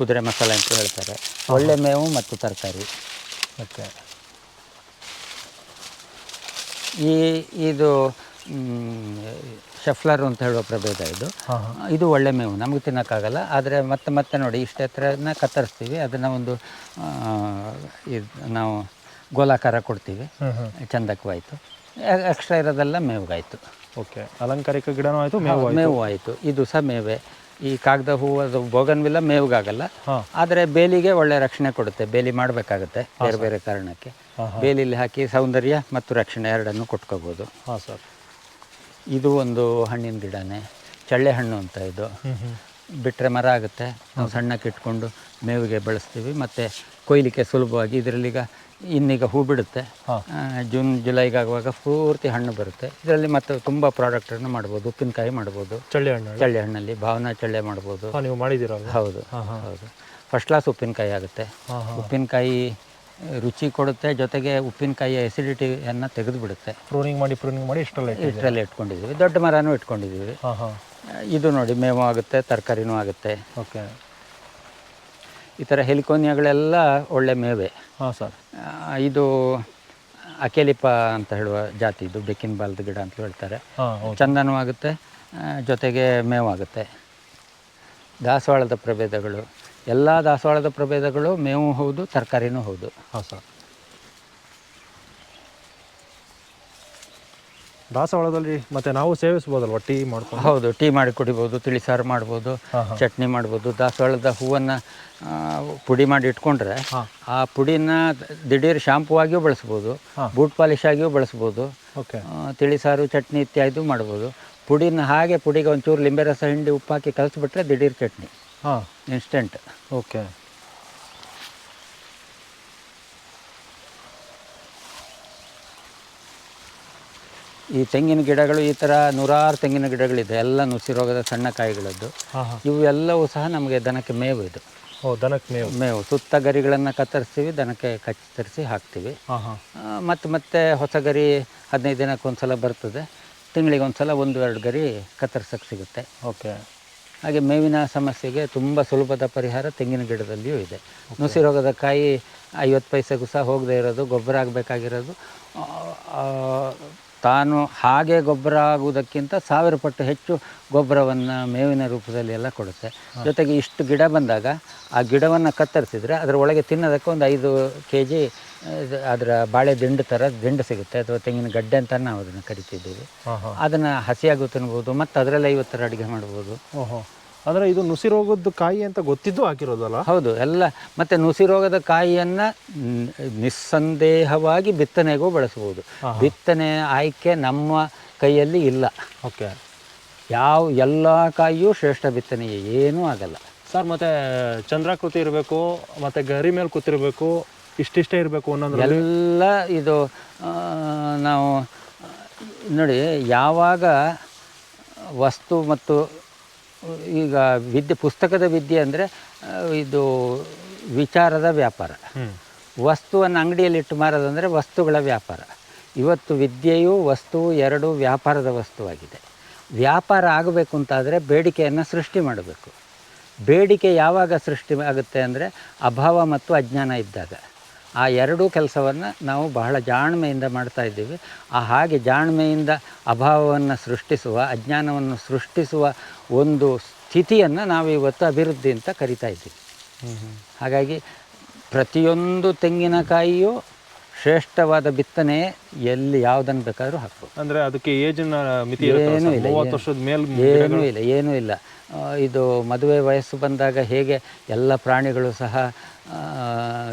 ಕುದುರೆ ಮಸಾಲೆ ಅಂತ ಹೇಳ್ತಾರೆ. ಒಳ್ಳೆ ಮೇವು ಮತ್ತು ತರಕಾರಿ. ಓಕೆ. ಈ ಇದು ಶಫ್ಲರ್ ಅಂತ ಹೇಳುವ ಪ್ರಭೇದ ಇದು. ಇದು ಒಳ್ಳೆ ಮೇವು ನಮಗೆ ತಿನ್ನೋಕ್ಕಾಗಲ್ಲ. ಆದರೆ ಮತ್ತೆ ಮತ್ತೆ ನೋಡಿ ಇಷ್ಟು ಎತ್ತರನ ಕತ್ತರಿಸ್ತೀವಿ. ಅದನ್ನು ಒಂದು ಇದು ನಾವು ಗೋಲಾಕಾರ ಕೊಡ್ತೀವಿ. ಚಂದಕ್ಕೂ ಆಯಿತು ಎಕ್ಸ್ಟ್ರಾ ಇರೋದೆಲ್ಲ ಮೇವಿಗಾಯಿತು. ಓಕೆ. ಅಲಂಕಾರಿಕ ಗಿಡನೂ ಆಯಿತು ಮೇವು ಆಯಿತು. ಮೇವು ಆಯಿತು. ಇದು ಸಹ ಮೇವೆ ಈ ಕಾಗದ ಹೂವು ಅದು ಬೋಗನ್ವಿಲ್ಲ ಮೇವಿಗಾಗಲ್ಲ. ಆದರೆ ಬೇಲಿಗೆ ಒಳ್ಳೆ ರಕ್ಷಣೆ ಕೊಡುತ್ತೆ. ಬೇಲಿ ಮಾಡಬೇಕಾಗುತ್ತೆ ಬೇರೆ ಬೇರೆ ಕಾರಣಕ್ಕೆ. ಬೇಲಿಲಿ ಹಾಕಿ ಸೌಂದರ್ಯ ಮತ್ತು ರಕ್ಷಣೆ ಎರಡನ್ನು ಕೊಟ್ಕೋಬೋದು. ಇದು ಒಂದು ಹಣ್ಣಿನ ಗಿಡನೇ. ಚಳ್ಳೆ ಹಣ್ಣು ಅಂತ ಇದು. ಬಿಟ್ಟರೆ ಮರ ಆಗುತ್ತೆ. ನಾವು ಸಣ್ಣಕ್ಕೆ ಇಟ್ಕೊಂಡು ಮೇವಿಗೆ ಬೆಳೆಸ್ತೀವಿ. ಮತ್ತು ಕೊಯ್ಲಿಕ್ಕೆ ಸುಲಭವಾಗಿ ಇದರಲ್ಲೀಗ ಇನ್ನೀಗ ಹೂ ಬಿಡುತ್ತೆ. ಜೂನ್ ಜುಲೈಗೆ ಆಗುವಾಗ ಪೂರ್ತಿ ಹಣ್ಣು ಬರುತ್ತೆ. ಇದರಲ್ಲಿ ಮತ್ತೆ ತುಂಬ ಪ್ರಾಡಕ್ಟನ್ನು ಮಾಡ್ಬೋದು ಉಪ್ಪಿನಕಾಯಿ ಮಾಡ್ಬೋದು ಚಳ್ಳೆ ಹಣ್ಣು. ಚಳ್ಳೆ ಹಣ್ಣಲ್ಲಿ ಭಾವನಾ ಚಳ್ಳೆ ಮಾಡ್ಬೋದು. ನೀವು ಮಾಡಿದಿರಲ್ಲ ಹೌದು ಹೌದು. ಫಸ್ಟ್ ಕ್ಲಾಸ್ ಉಪ್ಪಿನಕಾಯಿ ಆಗುತ್ತೆ. ಉಪ್ಪಿನಕಾಯಿ ರುಚಿ ಕೊಡುತ್ತೆ ಜೊತೆಗೆ ಉಪ್ಪಿನಕಾಯಿಯ ಎಸಿಡಿಟಿಯನ್ನು ತೆಗೆದು ಬಿಡುತ್ತೆ ಪ್ರೂನಿಂಗ್ ಮಾಡಿ ಪ್ರೂನಿಂಗ್ ಮಾಡಿ ಇಷ್ಟಲ್ಲ ಇಷ್ಟರಲ್ಲೇ ಇಷ್ಟರಲ್ಲಿ ಇಟ್ಕೊಂಡಿದ್ದೀವಿ. ದೊಡ್ಡ ಮರನೂ ಇಟ್ಕೊಂಡಿದ್ದೀವಿ. ಇದು ನೋಡಿ ಮೇವು ಆಗುತ್ತೆ ತರಕಾರಿನೂ ಆಗುತ್ತೆ. ಓಕೆ ಈ ಥರ ಹೆಲಿಕೋನಿಯಾಗಳೆಲ್ಲ ಒಳ್ಳೆ ಮೇವೆ. ಹಾಂ ಸರ್. ಇದು ಅಕೆಲಿಪ ಅಂತ ಹೇಳುವ ಜಾತಿ ಇದು ಬೆಕ್ಕಿನ ಬಾಲದ ಗಿಡ ಅಂತ ಹೇಳ್ತಾರೆ. ಚಂದನೂ ಆಗುತ್ತೆ ಜೊತೆಗೆ ಮೇವಾಗುತ್ತೆ ದಾಸವಾಳದ ಪ್ರಭೇದಗಳು ಎಲ್ಲ ದಾಸವಾಳದ ಪ್ರಭೇದಗಳು ಮೇವು ಹೌದು ತರಕಾರಿನೂ ಹೌದು. ಹಾಂ ಸರ್. ದಾಸವಾಳದಲ್ಲಿ ಮತ್ತೆ ನಾವು ಸೇವಿಸ್ಬೋದಲ್ವ ಟೀ ಮಾಡ್ಕೊಂಡು? ಹೌದು ಟೀ ಮಾಡಿ ಕುಡಿಬೋದು ತಿಳಿಸಾರು ಮಾಡ್ಬೋದು ಚಟ್ನಿ ಮಾಡ್ಬೋದು ದಾಸವಾಳದ ಹೂವನ್ನು ಪುಡಿ ಮಾಡಿ ಇಟ್ಕೊಂಡ್ರೆ ಆ ಪುಡಿನ ದಿಢೀರ್ ಶಾಂಪೂ ಆಗಿಯೂ ಬಳಸ್ಬೋದು ಬೂಟ್ ಪಾಲಿಶ್ ಆಗಿಯೂ ಬಳಸ್ಬೋದು ಓಕೆ. ತಿಳಿ ತಿಳಿಸಾರು ಚಟ್ನಿ ಇತ್ಯಾದಿ ಮಾಡ್ಬೋದು. ಪುಡಿನ ಹಾಗೆ ಪುಡಿಗೆ ಒಂಚೂರು ಲಿಂಬೆ ರಸ ಹಿಂಡಿ ಉಪ್ಪು ಹಾಕಿ ಕಲಿಸ್ಬಿಟ್ರೆ ದಿಢೀರ್ ಚಟ್ನಿ. ಹಾಂ. Instant okay. ಈ ತೆಂಗಿನ ಗಿಡಗಳು ಈ ಥರ ನೂರಾರು ತೆಂಗಿನ ಗಿಡಗಳಿದೆ. ಎಲ್ಲ ನುಸಿ ರೋಗದ ಸಣ್ಣ ಕಾಯಿಗಳದ್ದು. ಹಾಂ ಹಾಂ. ಇವು ಎಲ್ಲವೂ ಸಹ ನಮಗೆ ದನಕ್ಕೆ ಮೇವು ಇದು. ಓ ದನಕ್ಕೆ ಮೇವು. ಮೇವು. ಸುತ್ತ ಗರಿಗಳನ್ನು ಕತ್ತರಿಸ್ತೀವಿ ದನಕ್ಕೆ ಕತ್ತರಿಸಿ ಹಾಕ್ತೀವಿ. ಮತ್ತೆ ಮತ್ತೆ ಹೊಸ ಗರಿ ಹದಿನೈದು ದಿನಕ್ಕೆ ಒಂದು ಸಲ ಬರ್ತದೆ. ತಿಂಗಳಿಗೆ ಒಂದು ಸಲ ಒಂದು ಎರಡು ಗರಿ ಕತ್ತರಿಸೋಕ್ಕೆ ಸಿಗುತ್ತೆ. ಓಕೆ. ಹಾಗೆ ಮೇವಿನ ಸಮಸ್ಯೆಗೆ ತುಂಬ ಸುಲಭದ ಪರಿಹಾರ ತೆಂಗಿನ ಗಿಡದಲ್ಲಿಯೂ ಇದೆ. ನುಸಿ ರೋಗದ ಕಾಯಿ ಐವತ್ತು ಪೈಸೆಗೂ ಸಹ ಹೋಗದೇ ಇರೋದು ಗೊಬ್ಬರ ಆಗಬೇಕಾಗಿರೋದು. ತಾನು ಹಾಗೆ ಗೊಬ್ಬರ ಆಗುವುದಕ್ಕಿಂತ ಸಾವಿರ ಪಟ್ಟು ಹೆಚ್ಚು ಗೊಬ್ಬರವನ್ನು ಮೇವಿನ ರೂಪದಲ್ಲಿ ಎಲ್ಲ ಕೊಡುತ್ತೆ. ಜೊತೆಗೆ ಇಷ್ಟು ಗಿಡ ಬಂದಾಗ ಆ ಗಿಡವನ್ನು ಕತ್ತರಿಸಿದರೆ ಅದರ ಒಳಗೆ ತಿನ್ನೋದಕ್ಕೆ ಒಂದು ಐದು ಕೆ ಜಿ ಅದರ ಬಾಳೆ ದಿಂಡು ಥರ ದಿಂಡು ಸಿಗುತ್ತೆ. ಅಥವಾ ತೆಂಗಿನ ಗಡ್ಡೆ ಅಂತ ನಾವು ಅದನ್ನು ಕರಿತಿದ್ದೀವಿ. ಅದನ್ನು ಹಸಿಯಾಗೂ ತಿನ್ಬೋದು ಮತ್ತು ಅದರಲ್ಲಿ ಐವತ್ತರ ಅಡುಗೆ ಮಾಡ್ಬೋದು. ಓಹೋ. ಅಂದರೆ ಇದು ನುಸಿ ರೋಗದ ಕಾಯಿ ಅಂತ ಗೊತ್ತಿದ್ದು ಹಾಕಿರೋದಲ್ಲ? ಹೌದು ಎಲ್ಲ ಮತ್ತು ನುಸಿ ರೋಗದ ಕಾಯಿಯನ್ನು ನಿಸ್ಸಂದೇಹವಾಗಿ ಬಿತ್ತನೆಗೂ ಬಳಸಬಹುದು. ಬಿತ್ತನೆ ಆಯ್ಕೆ ನಮ್ಮ ಕೈಯಲ್ಲಿ ಇಲ್ಲ. ಓಕೆ. ಯಾವ ಎಲ್ಲ ಕಾಯಿಯೂ ಶ್ರೇಷ್ಠ ಬಿತ್ತನೆ ಏನೂ ಆಗಲ್ಲ. ಸರ್ ಮತ್ತೆ ಚಂದ್ರಾಕೃತಿ ಇರಬೇಕು ಮತ್ತೆ ಗರಿ ಮೇಲೆ ಕೂತಿರ್ಬೇಕು ಇಷ್ಟಿಷ್ಟೇ ಇರಬೇಕು ಅನ್ನೋದು ಎಲ್ಲ ಇದು ನಾವು ನೋಡಿ ಯಾವಾಗ ವಸ್ತು ಮತ್ತು ಈಗ ವಿದ್ಯೆ ಪುಸ್ತಕದ ವಿದ್ಯೆ ಅಂದರೆ ಇದು ವಿಚಾರದ ವ್ಯಾಪಾರ. ವಸ್ತುವನ್ನು ಅಂಗಡಿಯಲ್ಲಿಟ್ಟು ಮಾರೋದಂದರೆ ವಸ್ತುಗಳ ವ್ಯಾಪಾರ. ಇವತ್ತು ವಿದ್ಯೆಯು ವಸ್ತು ಎರಡು ವ್ಯಾಪಾರದ ವಸ್ತುವಾಗಿದೆ. ವ್ಯಾಪಾರ ಆಗಬೇಕು ಅಂತಾದರೆ ಬೇಡಿಕೆಯನ್ನು ಸೃಷ್ಟಿ ಮಾಡಬೇಕು. ಬೇಡಿಕೆ ಯಾವಾಗ ಸೃಷ್ಟಿ ಆಗುತ್ತೆ ಅಂದರೆ ಅಭಾವ ಮತ್ತು ಅಜ್ಞಾನ ಇದ್ದಾಗ. ಆ ಎರಡೂ ಕೆಲಸವನ್ನು ನಾವು ಬಹಳ ಜಾಣ್ಮೆಯಿಂದ ಮಾಡ್ತಾ ಇದ್ದೀವಿ. ಆ ಹಾಗೆ ಜಾಣ್ಮೆಯಿಂದ ಅಭಾವವನ್ನು ಸೃಷ್ಟಿಸುವ ಅಜ್ಞಾನವನ್ನು ಸೃಷ್ಟಿಸುವ ಒಂದು ಸ್ಥಿತಿಯನ್ನು ನಾವು ಇವತ್ತು ಅಭಿವೃದ್ಧಿ ಅಂತ ಕರಿತಾ ಇದ್ದೀವಿ. ಹಾಗಾಗಿ ಪ್ರತಿಯೊಂದು ತೆಂಗಿನಕಾಯಿಯೂ ಶ್ರೇಷ್ಠವಾದ ಬಿತ್ತನೆ ಎಲ್ಲಿ ಯಾವುದನ್ನು ಬೇಕಾದರೂ ಹಾಕ್ಬೋದು. ಅಂದರೆ ಅದಕ್ಕೆ ಏಜಿನ ಮಿತಿ ಏನೂ ಇಲ್ಲ ಮೂವತ್ತು ವರ್ಷದ ಮೇಲೆ ಏನೂ ಇಲ್ಲ ಏನೂ ಇಲ್ಲ. ಇದು ಮದುವೆ ವಯಸ್ಸು ಬಂದಾಗ ಹೇಗೆ ಎಲ್ಲ ಪ್ರಾಣಿಗಳು ಸಹ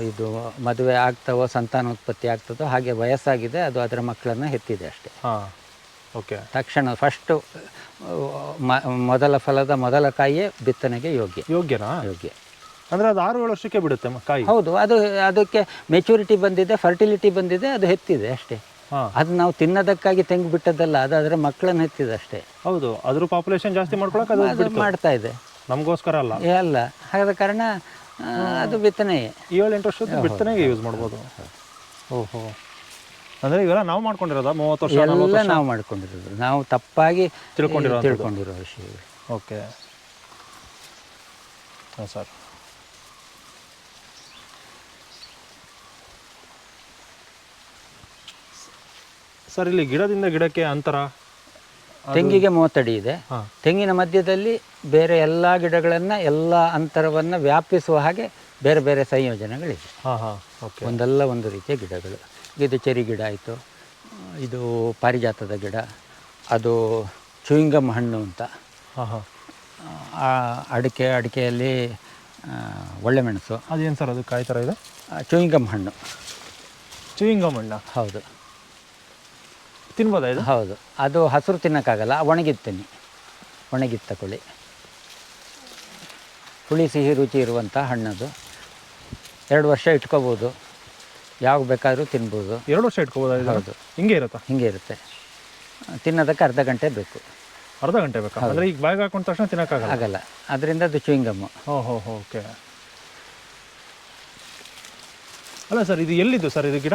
ಇದು ಮದುವೆ ಆಗ್ತವೋ ಸಂತಾನೋತ್ಪತ್ತಿ ಆಗ್ತದೋ ಹಾಗೆ ವಯಸ್ಸಾಗಿದೆ ಅದು ಅದರ ಮಕ್ಕಳನ್ನು ಹೆತ್ತಿದೆ ಅಷ್ಟೇ. ಹಾಂ ಓಕೆ. ತಕ್ಷಣ ಫಸ್ಟು ಮೊದಲ ಫಲದ ಮೊದಲ ಕಾಯಿಯೇ ಬಿತ್ತನೆಗೆ ಯೋಗ್ಯ. ಯೋಗ್ಯನಾ? ಯೋಗ್ಯ. ಅಂದರೆ ಅದು ಆರು ಏಳು ವರ್ಷಕ್ಕೆ ಬಿಡುತ್ತೆ ಮ- ಕಾಯಿ. ಹೌದು ಅದು ಅದಕ್ಕೆ ಮೆಚುರಿಟಿ ಬಂದಿದೆ ಫರ್ಟಿಲಿಟಿ ಬಂದಿದೆ ಅದು ಹೆತ್ತಿದೆ ಅಷ್ಟೇ. ಹಾ. ಅದು ನಾವು ತಿನ್ನೋದಕ್ಕಾಗಿ ತೆಂಗು ಬಿಟ್ಟದ್ದಲ್ಲ ಅದು ಅದರ ಮಕ್ಕಳನ್ನು ಹೆತ್ತಿದೆ ಅಷ್ಟೇ. ಹೌದು ಅದ್ರ ಪಾಪ್ಯುಲೇಷನ್ ಜಾಸ್ತಿ ಮಾಡ್ಕೊಳಕ್ಕೆ ಅದು ಅದು ಮಾಡ್ತಾ ಇದೆ. ನಮಗೋಸ್ಕರ ಅಲ್ಲ. ಏ ಅಲ್ಲ. ಹಾಗಾದ ಕಾರಣ ಆ, ಅದು ಬಿತ್ತನೆಯೇ ಏಳು ಎಂಟು ವರ್ಷದ ಬಿತ್ತನೆಗೆ ಯೂಸ್ ಮಾಡ್ಬೋದು. ಓಹೋ. ಅಂದರೆ ಇವೆಲ್ಲ ನಾವು ಮಾಡ್ಕೊಂಡಿರೋದಾ? ಮೂವತ್ತು ವರ್ಷ ಎಲ್ಲ ನಾವು ಮಾಡ್ಕೊಂಡಿರೋದು. ನಾವು ತಪ್ಪಾಗಿ ತಿಳ್ಕೊಂಡಿರೋ ತಿಳ್ಕೊಂಡಿರೋ ವಿಷಯ. ಓಕೆ. ಹಾಂ ಸರ್. ಸರ್ ಇಲ್ಲಿ ಗಿಡದಿಂದ ಗಿಡಕ್ಕೆ ಅಂತರ? ತೆಂಗಿಗೆ ಮೂವತ್ತಡಿ ಇದೆ. ತೆಂಗಿನ ಮಧ್ಯದಲ್ಲಿ ಬೇರೆ ಎಲ್ಲ ಗಿಡಗಳನ್ನು ಎಲ್ಲ ಅಂತರವನ್ನು ವ್ಯಾಪಿಸುವ ಹಾಗೆ ಬೇರೆ ಬೇರೆ ಓಕೆ ಒಂದಲ್ಲ ಒಂದು ರೀತಿಯ ಗಿಡಗಳು. ಇದು ಚೆರಿ ಗಿಡ ಆಯಿತು. ಇದು ಪಾರಿಜಾತದ ಗಿಡ. ಅದು ಚೂಯಿಂಗಮ್ ಹಣ್ಣು ಅಂತ. ಅಡಿಕೆ ಅಡಿಕೆಯಲ್ಲಿ ಒಳ್ಳೆ ಮೆಣಸು. ಅದೇನು ಸರ್ ಅದು ಕಾಯಿ ಥರ ಇದೆ ಚೂಯಿಂಗಮ್ ಹಣ್ಣು. ಚೂಯಿಂಗಮ್ ಹಣ್ಣು? ಹೌದು. ತಿನ್ಬೋದಾ ಇದು? ಹೌದು. ಅದು ಹಸಿರು ತಿನ್ನೋಕ್ಕಾಗಲ್ಲ ಒಣಗಿದ್ದು ತಿನ್ನಿ ಒಣಗಿದ್ದು ತಗೊಳ್ಳಿ ಹುಳಿ ಸಿಹಿ ರುಚಿ ಇರುವಂಥ ಹಣ್ಣದು. ಎರಡು ವರ್ಷ ಇಟ್ಕೋಬೋದು. ಯಾವಾಗ ಬೇಕಾದರೂ ತಿನ್ಬೋದು. ಎರಡು ವರ್ಷ ಇಟ್ಕೋಬೋದಾ ಇದು? ಹೌದು. ಹಿಂಗೆ ಇರುತ್ತಾ? ಹಿಂಗೆ ಇರುತ್ತೆ. ತಿನ್ನೋದಕ್ಕೆ ಅರ್ಧ ಗಂಟೆ ಬೇಕು. ಅರ್ಧ ಗಂಟೆ ಬೇಕಾ? ಅಂದರೆ ಈಗ ಬಾಯಿಗೆ ಹಾಕೊಂಡ ತಕ್ಷಣ ತಿನ್ನೋಕ್ಕಾಗಲ್ಲ? ಆಗಲ್ಲ. ಅದರಿಂದ ಅದು ಚೂಯಿಂಗಮ್ಮು ಓಹೋ ಹೋ ಹೋ ಓಕೆ. ಅಲ್ಲ ಸರ್ ಇದು ಎಲ್ಲಿದ್ದು ಸರ್ ಇದು ಗಿಡ?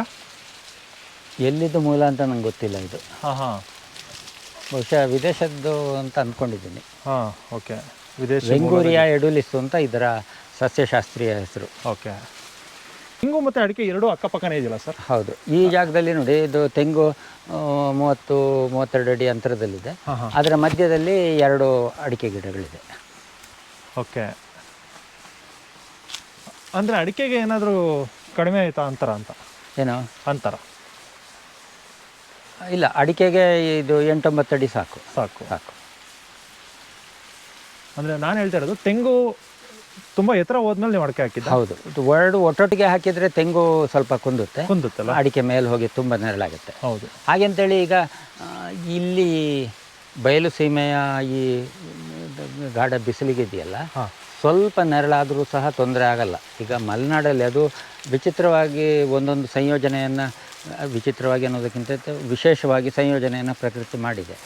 ಎಲ್ಲಿದ್ದು ಮೂಲ ಅಂತ ನಂಗೆ ಗೊತ್ತಿಲ್ಲ ಇದು. ಹಾಂ ಹಾಂ. ಬಹುಶಃ ವಿದೇಶದ್ದು ಅಂತ ಅಂದ್ಕೊಂಡಿದ್ದೀನಿ ಹಾಂ ಓಕೆ. ವಿದೇಶ ವೆಂಗೂರಿಯಾ ಎಡುಲಿಸ್ಸು ಅಂತ ಇದರ ಸಸ್ಯಶಾಸ್ತ್ರೀಯ ಹೆಸರು. ಓಕೆ. ತೆಂಗು ಮತ್ತು ಅಡಿಕೆ ಎರಡೂ ಅಕ್ಕಪಕ್ಕನೇ ಇದೆಯಲ್ಲ ಸರ್? ಹೌದು. ಈ ಜಾಗದಲ್ಲಿ ನೋಡಿ ಇದು ತೆಂಗು ಮೂವತ್ತು ಮೂವತ್ತೆರಡು ಅಡಿ ಅಂತರದಲ್ಲಿದೆ. ಅದರ ಮಧ್ಯದಲ್ಲಿ ಎರಡು ಅಡಿಕೆ ಗಿಡಗಳಿದೆ. ಓಕೆ. ಅಂದರೆ ಅಡಿಕೆಗೆ ಏನಾದರೂ ಕಡಿಮೆ ಆಯಿತಾ ಅಂತರ ಅಂತ? ಏನು? ಅಂತರ. ಇಲ್ಲ ಅಡಿಕೆಗೆ ಇದು ಎಂಟೊಂಬತ್ತು ಅಡಿ ಸಾಕು. ಸಾಕು. ಸಾಕು. ಅಂದರೆ ನಾನು ಹೇಳ್ತಾ ಇರೋದು ತೆಂಗು ತುಂಬ ಎತ್ತರ ಹೋದ್ಮೇಲೆ ನೀವು ಅಡಿಕೆ ಹಾಕಿದ್ದು? ಹೌದು. ಇದು ಎರಡು ಒಟ್ಟೊಟ್ಟಿಗೆ ಹಾಕಿದರೆ ತೆಂಗು ಸ್ವಲ್ಪ ಕುಂದುತ್ತೆ. ಕುಂದುತ್ತಲ್ಲ? ಅಡಿಕೆ ಮೇಲೆ ಹೋಗಿ ತುಂಬ ನೆರಳಾಗುತ್ತೆ. ಹೌದು. ಹಾಗೆಂತೇಳಿ ಈಗ ಆ, ಇಲ್ಲಿ ಬಯಲು ಸೀಮೆಯ ಈ ಗಾಢ ಬಿಸಿಲಿಗಿದೆಯಲ್ಲ ಹಾಂ. ಸ್ವಲ್ಪ ನೆರಳಾದರೂ ಸಹ ತೊಂದರೆ ಆಗಲ್ಲ. ಈಗ ಮಲೆನಾಡಲ್ಲಿ ಅದು ವಿಚಿತ್ರವಾಗಿ ಒಂದೊಂದು ಸಂಯೋಜನೆಯನ್ನು ವಿಚಿತ್ರವಾಗಿ ಅನ್ನೋದಕ್ಕಿಂತ ವಿಶೇಷವಾಗಿ ಸಂಯೋಜನೆಯನ್ನು ಪ್ರಕೃತಿ ಮಾಡಿದೆ.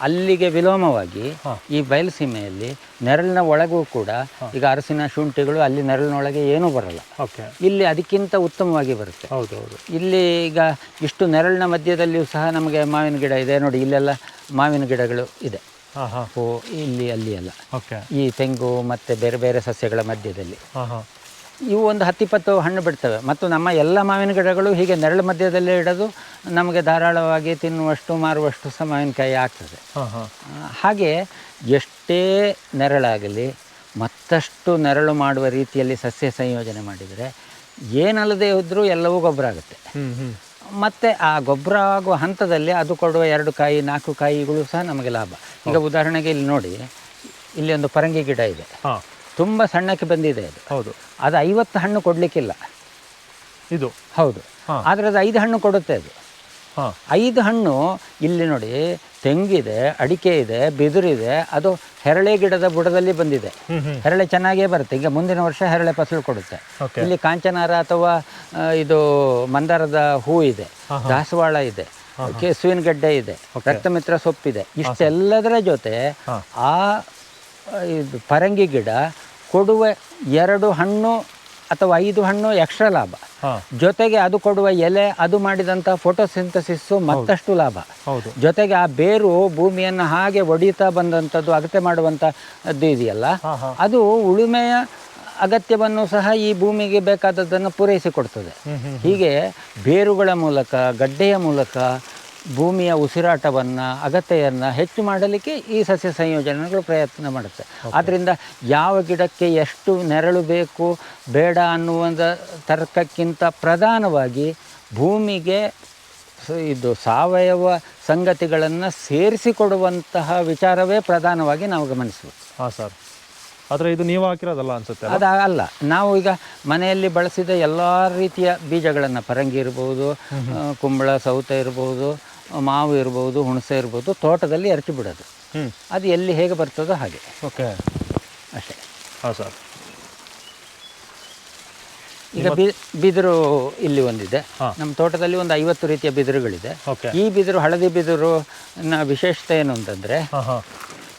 ಅಲ್ಲಿಗೆ ವಿಲೋಮವಾಗಿ ಈ ಬಯಲುಸೀಮೆಯಲ್ಲಿ ನೆರಳಿನ ಒಳಗೂ ಕೂಡ ಈಗ ಅರಸಿನ ಶುಂಠಿಗಳು ಅಲ್ಲಿ ನೆರಳಿನೊಳಗೆ ಏನೂ ಬರಲ್ಲ. ಓಕೆ. ಇಲ್ಲಿ ಅದಕ್ಕಿಂತ ಉತ್ತಮವಾಗಿ ಬರುತ್ತೆ. ಹೌದು ಹೌದು ಇಲ್ಲಿ ಈಗ ಇಷ್ಟು ನೆರಳಿನ ಮಧ್ಯದಲ್ಲಿಯೂ ಸಹ ನಮಗೆ ಮಾವಿನ ಗಿಡ ಇದೆ. ನೋಡಿ ಇಲ್ಲೆಲ್ಲ ಮಾವಿನ ಗಿಡಗಳು ಇದೆ. ಹಾಂ ಹಾಂ. ಓ ಇಲ್ಲಿ ಅಲ್ಲಿ ಎಲ್ಲ ಓಕೆ. ಈ ತೆಂಗು ಮತ್ತು ಬೇರೆ ಬೇರೆ ಸಸ್ಯಗಳ ಮಧ್ಯದಲ್ಲಿ. ಇವು ಒಂದು ಹತ್ತಿಪ್ಪತ್ತು ಹಣ್ಣು ಬಿಡ್ತವೆ. ಮತ್ತು ನಮ್ಮ ಎಲ್ಲ ಮಾವಿನ ಗಿಡಗಳು ಹೀಗೆ ನೆರಳು ಮಧ್ಯದಲ್ಲೇ ಇಡೋದು ನಮಗೆ ಧಾರಾಳವಾಗಿ ತಿನ್ನುವಷ್ಟು ಮಾರುವಷ್ಟು ಸಹ ಮಾವಿನಕಾಯಿ ಆಗ್ತದೆ. ಹಾಗೆ ಎಷ್ಟೇ ನೆರಳಾಗಲಿ ಮತ್ತಷ್ಟು ನೆರಳು ಮಾಡುವ ರೀತಿಯಲ್ಲಿ ಸಸ್ಯ ಸಂಯೋಜನೆ ಮಾಡಿದರೆ ಏನಲ್ಲದೆ ಇದ್ದರೂ ಎಲ್ಲವೂ ಗೊಬ್ಬರ ಆಗುತ್ತೆ. ಮತ್ತು ಆ ಗೊಬ್ಬರ ಆಗುವ ಹಂತದಲ್ಲಿ ಅದು ಕೊಡುವ ಎರಡು ಕಾಯಿ ನಾಲ್ಕು ಕಾಯಿಗಳು ಸಹ ನಮಗೆ ಲಾಭ. ಈಗ ಉದಾಹರಣೆಗೆ ಇಲ್ಲಿ ನೋಡಿ ಇಲ್ಲಿ ಒಂದು ಪರಂಗಿ ಗಿಡ ಇದೆ. ತುಂಬ ಸಣ್ಣಕ್ಕೆ ಬಂದಿದೆ ಅದು. ಹೌದು. ಅದು ಐವತ್ತು ಹಣ್ಣು ಕೊಡಲಿಕ್ಕಿಲ್ಲ. ಇದು? ಹೌದು. ಆದರೆ ಅದು ಐದು ಹಣ್ಣು ಕೊಡುತ್ತೆ ಅದು. ಹಾಂ. ಐದು ಹಣ್ಣು ಇಲ್ಲಿ ನೋಡಿ ತೆಂಗಿದೆ ಅಡಿಕೆ ಇದೆ ಬಿದಿರಿದೆ ಅದು ಹೆರಳೆ ಗಿಡದ ಬುಡದಲ್ಲಿ ಬಂದಿದೆ. ಹೆರಳೆ ಚೆನ್ನಾಗೇ ಬರುತ್ತೆ. ಈಗ ಮುಂದಿನ ವರ್ಷ ಹೆರಳೆ ಫಸಲು ಕೊಡುತ್ತೆ. ಇಲ್ಲಿ ಕಾಂಚನಾರ ಅಥವಾ ಇದು ಮಂದಾರದ ಹೂ ಇದೆ. ದಾಸವಾಳ ಇದೆ. ಕೆಸುವಿನ ಗಡ್ಡೆ ಇದೆ. ರಕ್ತಮಿತ್ರ ಸೊಪ್ಪಿದೆ. ಇಷ್ಟೆಲ್ಲದರ ಜೊತೆ ಆ, ಇದು ಪರಂಗಿ ಗಿಡ ಕೊಡುವ ಎರಡು ಹಣ್ಣು ಅಥವಾ ಐದು ಹಣ್ಣು ಎಕ್ಸ್ಟ್ರಾ ಲಾಭ. ಜೊತೆಗೆ ಅದು ಕೊಡುವ ಎಲೆ ಅದು ಮಾಡಿದಂಥ ಫೋಟೋಸಿಂಥಸಿಸ್ ಮತ್ತಷ್ಟು ಲಾಭ. ಜೊತೆಗೆ ಆ ಬೇರು ಭೂಮಿಯನ್ನು ಹಾಗೆ ಒಡಿತಾ ಬಂದಂಥದ್ದು ಅಗತ್ಯ ಮಾಡುವಂಥದ್ದು ಇದೆಯಲ್ಲ ಅದು ಉಳುಮೆಯ ಅಗತ್ಯವನ್ನು ಸಹ ಈ ಭೂಮಿಗೆ ಬೇಕಾದದ್ದನ್ನು ಪೂರೈಸಿಕೊಡ್ತದೆ ಹೀಗೆ ಬೇರುಗಳ ಮೂಲಕ ಗಡ್ಡೆಯ ಮೂಲಕ ಭೂಮಿಯ ಉಸಿರಾಟವನ್ನು ಅಗತ್ಯವನ್ನು ಹೆಚ್ಚು ಮಾಡಲಿಕ್ಕೆ ಈ ಸಸ್ಯ ಸಂಯೋಜನೆಗಳು ಪ್ರಯತ್ನ ಮಾಡುತ್ತೆ. ಆದ್ದರಿಂದ ಯಾವ ಗಿಡಕ್ಕೆ ಎಷ್ಟು ನೆರಳು ಬೇಕು ಬೇಡ ಅನ್ನುವಂಥ ತರ್ಕಕ್ಕಿಂತ ಪ್ರಧಾನವಾಗಿ ಭೂಮಿಗೆ ಇದು ಸಾವಯವ ಸಂಗತಿಗಳನ್ನು ಸೇರಿಸಿಕೊಡುವಂತಹ ವಿಚಾರವೇ ಪ್ರಧಾನವಾಗಿ ನಾವು ಗಮನಿಸಬೇಕು. ಹಾಂ ಸರ್. ಆದರೆ ಇದು ನೀವು ಹಾಕಿರೋದಲ್ಲ ಅನಿಸುತ್ತೆ? ಅದು ಅಲ್ಲ. ನಾವು ಈಗ ಮನೆಯಲ್ಲಿ ಬಳಸಿದ ಎಲ್ಲ ರೀತಿಯ ಬೀಜಗಳನ್ನು ಪರಂಗಿ ಇರ್ಬೋದು ಕುಂಬಳ ಸೌತೆ ಇರ್ಬೋದು ಮಾವು ಇರ್ಬೋದು ಹುಣಸೆ ಇರ್ಬೋದು ತೋಟದಲ್ಲಿ ಎರಚಿ ಬಿಡೋದು. ಹ್ಞೂ ಅದು ಎಲ್ಲಿ ಹೇಗೆ ಬರ್ತದೋ ಹಾಗೆ. ಓಕೆ. ಅಷ್ಟೇ. ಹಾಂ ಸರ್. ಈಗ ಬಿ ಬಿದಿರು ಇಲ್ಲಿ ಒಂದಿದೆ. ನಮ್ಮ ತೋಟದಲ್ಲಿ ಒಂದು ಐವತ್ತು ರೀತಿಯ ಬಿದಿರುಗಳಿದೆ. ಓಕೆ. ಈ ಬಿದಿರು ಹಳದಿ ಬಿದಿರು ನ ವಿಶೇಷತೆ ಏನು ಅಂತಂದರೆ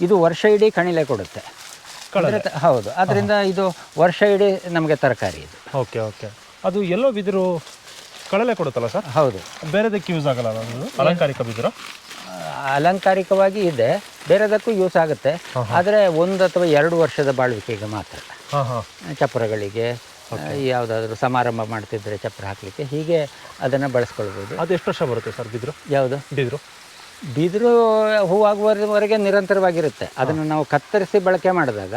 ಇದು ವರ್ಷ ಇಡೀ ಕಣಿಲೆ ಕೊಡುತ್ತೆ. ಹೌದು. ಅದರಿಂದ ಇದು ವರ್ಷ ಇಡೀ ನಮಗೆ ತರಕಾರಿ ಇದು. Okay okay. ಅದು ಎಲ್ಲೋ ಬಿದಿರು ಕಳಲೆ ಕೊಡುತ್ತಲ್ಲ ಸರ್? ಹೌದು. ಬೇರೆದಕ್ಕೆ ಯೂಸ್ ಆಗಲ್ಲ ಅದು? ಅಲಂಕಾರಿಕ ಬಿದಿರು? ಅಲಂಕಾರಿಕವಾಗಿ ಇದೆ. ಬೇರೆದಕ್ಕೂ ಯೂಸ್ ಆಗುತ್ತೆ. ಆದರೆ ಒಂದು ಅಥವಾ ಎರಡು ವರ್ಷದ ಬಾಳ್ವಿಕೆಗೆ ಮಾತ್ರ. ಚಪ್ಪರಗಳಿಗೆ ಯಾವುದಾದ್ರೂ ಸಮಾರಂಭ ಮಾಡ್ತಿದ್ರೆ ಚಪ್ಪರ ಹಾಕಲಿಕ್ಕೆ ಹೀಗೆ ಅದನ್ನು ಬಳಸ್ಕೊಳ್ಬೋದು. ಅದು ಎಷ್ಟು ವರ್ಷ ಬರುತ್ತೆ ಸರ್ ಬಿದ್ರು? ಯಾವುದು? ಬಿದಿರು. ಬಿದಿರು ಹೂವಾಗುವವರೆಗೆ ನಿರಂತರವಾಗಿರುತ್ತೆ. ಅದನ್ನು ನಾವು ಕತ್ತರಿಸಿ ಬಳಕೆ ಮಾಡಿದಾಗ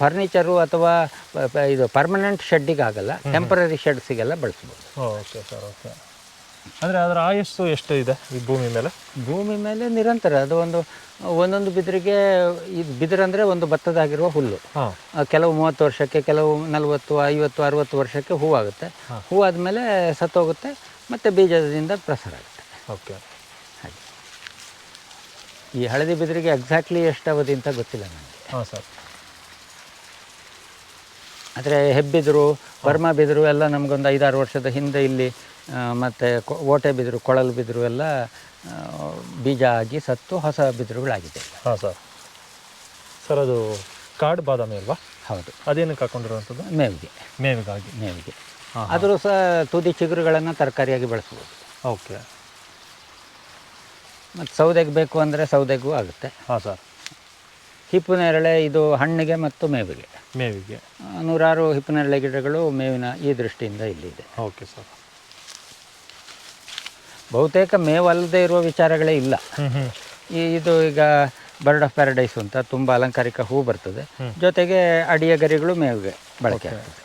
ಫರ್ನಿಚರು ಅಥವಾ ಇದು ಪರ್ಮನೆಂಟ್ ಶೆಡ್ಡಿಗೆ ಆಗಲ್ಲ ಟೆಂಪರರಿ ಶೆಡ್ಸಿಗೆಲ್ಲ ಬಳಸ್ಬೋದು. Okay sir okay. ಅಂದರೆ ಅದರ ಆಯಸ್ಸು ಎಷ್ಟು ಇದೆ ಈ ಭೂಮಿ ಮೇಲೆ? ಭೂಮಿ ಮೇಲೆ ನಿರಂತರ ಅದು ಒಂದು ಒಂದೊಂದು ಬಿದಿರಿಗೆ ಇದು ಬಿದಿರಂದರೆ ಒಂದು ಭತ್ತದಾಗಿರುವ ಹುಲ್ಲು. ಕೆಲವು ಮೂವತ್ತು ವರ್ಷಕ್ಕೆ ಕೆಲವು ನಲವತ್ತು ಐವತ್ತು ಅರುವತ್ತು ವರ್ಷಕ್ಕೆ ಹೂವಾಗುತ್ತೆ. ಹೂವಾದ ಮೇಲೆ ಸತ್ತೋಗುತ್ತೆ ಮತ್ತು ಬೀಜದಿಂದ ಪ್ರಸಾರ ಆಗುತ್ತೆ. ಓಕೆ. ಈ ಹಳದಿ ಬಿದಿರಿಗೆ ಎಕ್ಸಾಕ್ಟ್ಲಿ ಎಷ್ಟು ಅವಧಿ ಅಂತ ಗೊತ್ತಿಲ್ಲ ನನಗೆ. ಹಾಂ ಸರ್. ಆದರೆ ಹೆಬ್ಬಿದ್ರು ಬರ್ಮ ಬಿದಿರು ಎಲ್ಲ ನಮಗೊಂದು ಐದಾರು ವರ್ಷದ ಹಿಂದೆ ಇಲ್ಲಿ ಮತ್ತು ಓಟೆ ಬಿದಿರು ಕೊಳಲು ಬಿದಿರು ಎಲ್ಲ ಬೀಜ ಆಗಿ ಸತ್ತು ಹೊಸ ಬಿದಿರುಗಳಾಗಿದೆ. ಹಾಂ ಸರ್. ಸರ್ ಅದು ಕಾಡು ಬಾದಾಮಿ ಅಲ್ವಾ? ಹೌದು. ಅದೇನಕ್ಕೆ ಹಾಕೊಂಡಿರುವಂಥದ್ದು? ಮೇವಿಗೆ. ಮೇವಿಗಾಗಿ. ಮೇವಿಗೆ. ಹಾಂ ಆದರೂ ಸಹ ತುದಿ ಚಿಗುರುಗಳನ್ನು ತರಕಾರಿಯಾಗಿ ಬಳಸ್ಬೋದು. ಓಕೆ. ಮತ್ತು ಸೌದೆಗೆ ಬೇಕು ಅಂದರೆ ಸೌದೆಗೂ ಆಗುತ್ತೆ. ಹಾಂ ಸರ್. ಹಿಪ್ಪುನೇರಳೆ ಇದು ಹಣ್ಣಿಗೆ ಮತ್ತು ಮೇವಿಗೆ. ಮೇವಿಗೆ. ನೂರಾರು ಹಿಪ್ಪುನೇರಳೆ ಗಿಡಗಳು ಮೇವಿನ ಈ ದೃಷ್ಟಿಯಿಂದ ಇಲ್ಲಿದೆ. Okay sir. ಬಹುತೇಕ ಮೇವಲ್ಲದೆ ಇರುವ ವಿಚಾರಗಳೇ ಇಲ್ಲ. ಈ ಇದು ಈಗ ಬರ್ಡ್ ಆಫ್ ಪ್ಯಾರಡೈಸ್ ಅಂತ ತುಂಬ ಅಲಂಕಾರಿಕ ಹೂ ಬರ್ತದೆ. ಜೊತೆಗೆ ಅಡಿಯ ಗರಿಗಳು ಮೇವಿಗೆ ಬಳಕೆ ಆಗ್ತದೆ.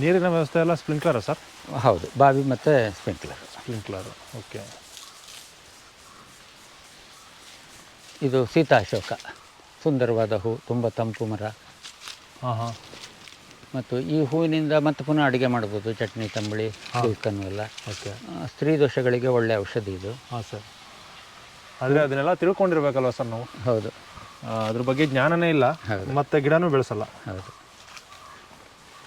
ನೀರಿನ ವ್ಯವಸ್ಥೆ ಎಲ್ಲ ಸ್ಪ್ರಿಂಕ್ಲರ ಸರ್? ಹೌದು ಬಾವಿ ಮತ್ತು ಸ್ಪ್ರಿಂಕ್ಲರ್ ಸ್ಪ್ರಿಂಕ್ಲರ್ ಓಕೆ. ಇದು ಸೀತಾಶೋಕ ಸುಂದರವಾದ ಹೂ ತುಂಬ ತಂಪು ಮರ. ಹಾಂ ಹಾಂ. ಮತ್ತು ಈ ಹೂವಿನಿಂದ ಮತ್ತೆ ಪುನಃ ಅಡುಗೆ ಮಾಡ್ಬೋದು ಚಟ್ನಿ ತಂಬಳಿ ಗುಲ್ಕನ್ನು ಎಲ್ಲ. ಓಕೆ. ಸ್ತ್ರೀ ದೋಷಗಳಿಗೆ ಒಳ್ಳೆಯ ಔಷಧಿ ಇದು. ಹಾಂ ಸರ್. ಆದರೆ ಅದನ್ನೆಲ್ಲ ತಿಳ್ಕೊಂಡಿರ್ಬೇಕಲ್ವ ಸರ್ ನಾವು? ಹೌದು. ಅದ್ರ ಬಗ್ಗೆ ಜ್ಞಾನನೇ ಇಲ್ಲ. ಮತ್ತೆ ಗಿಡನೂ ಬೆಳೆಸಲ್ಲ. ಹೌದು.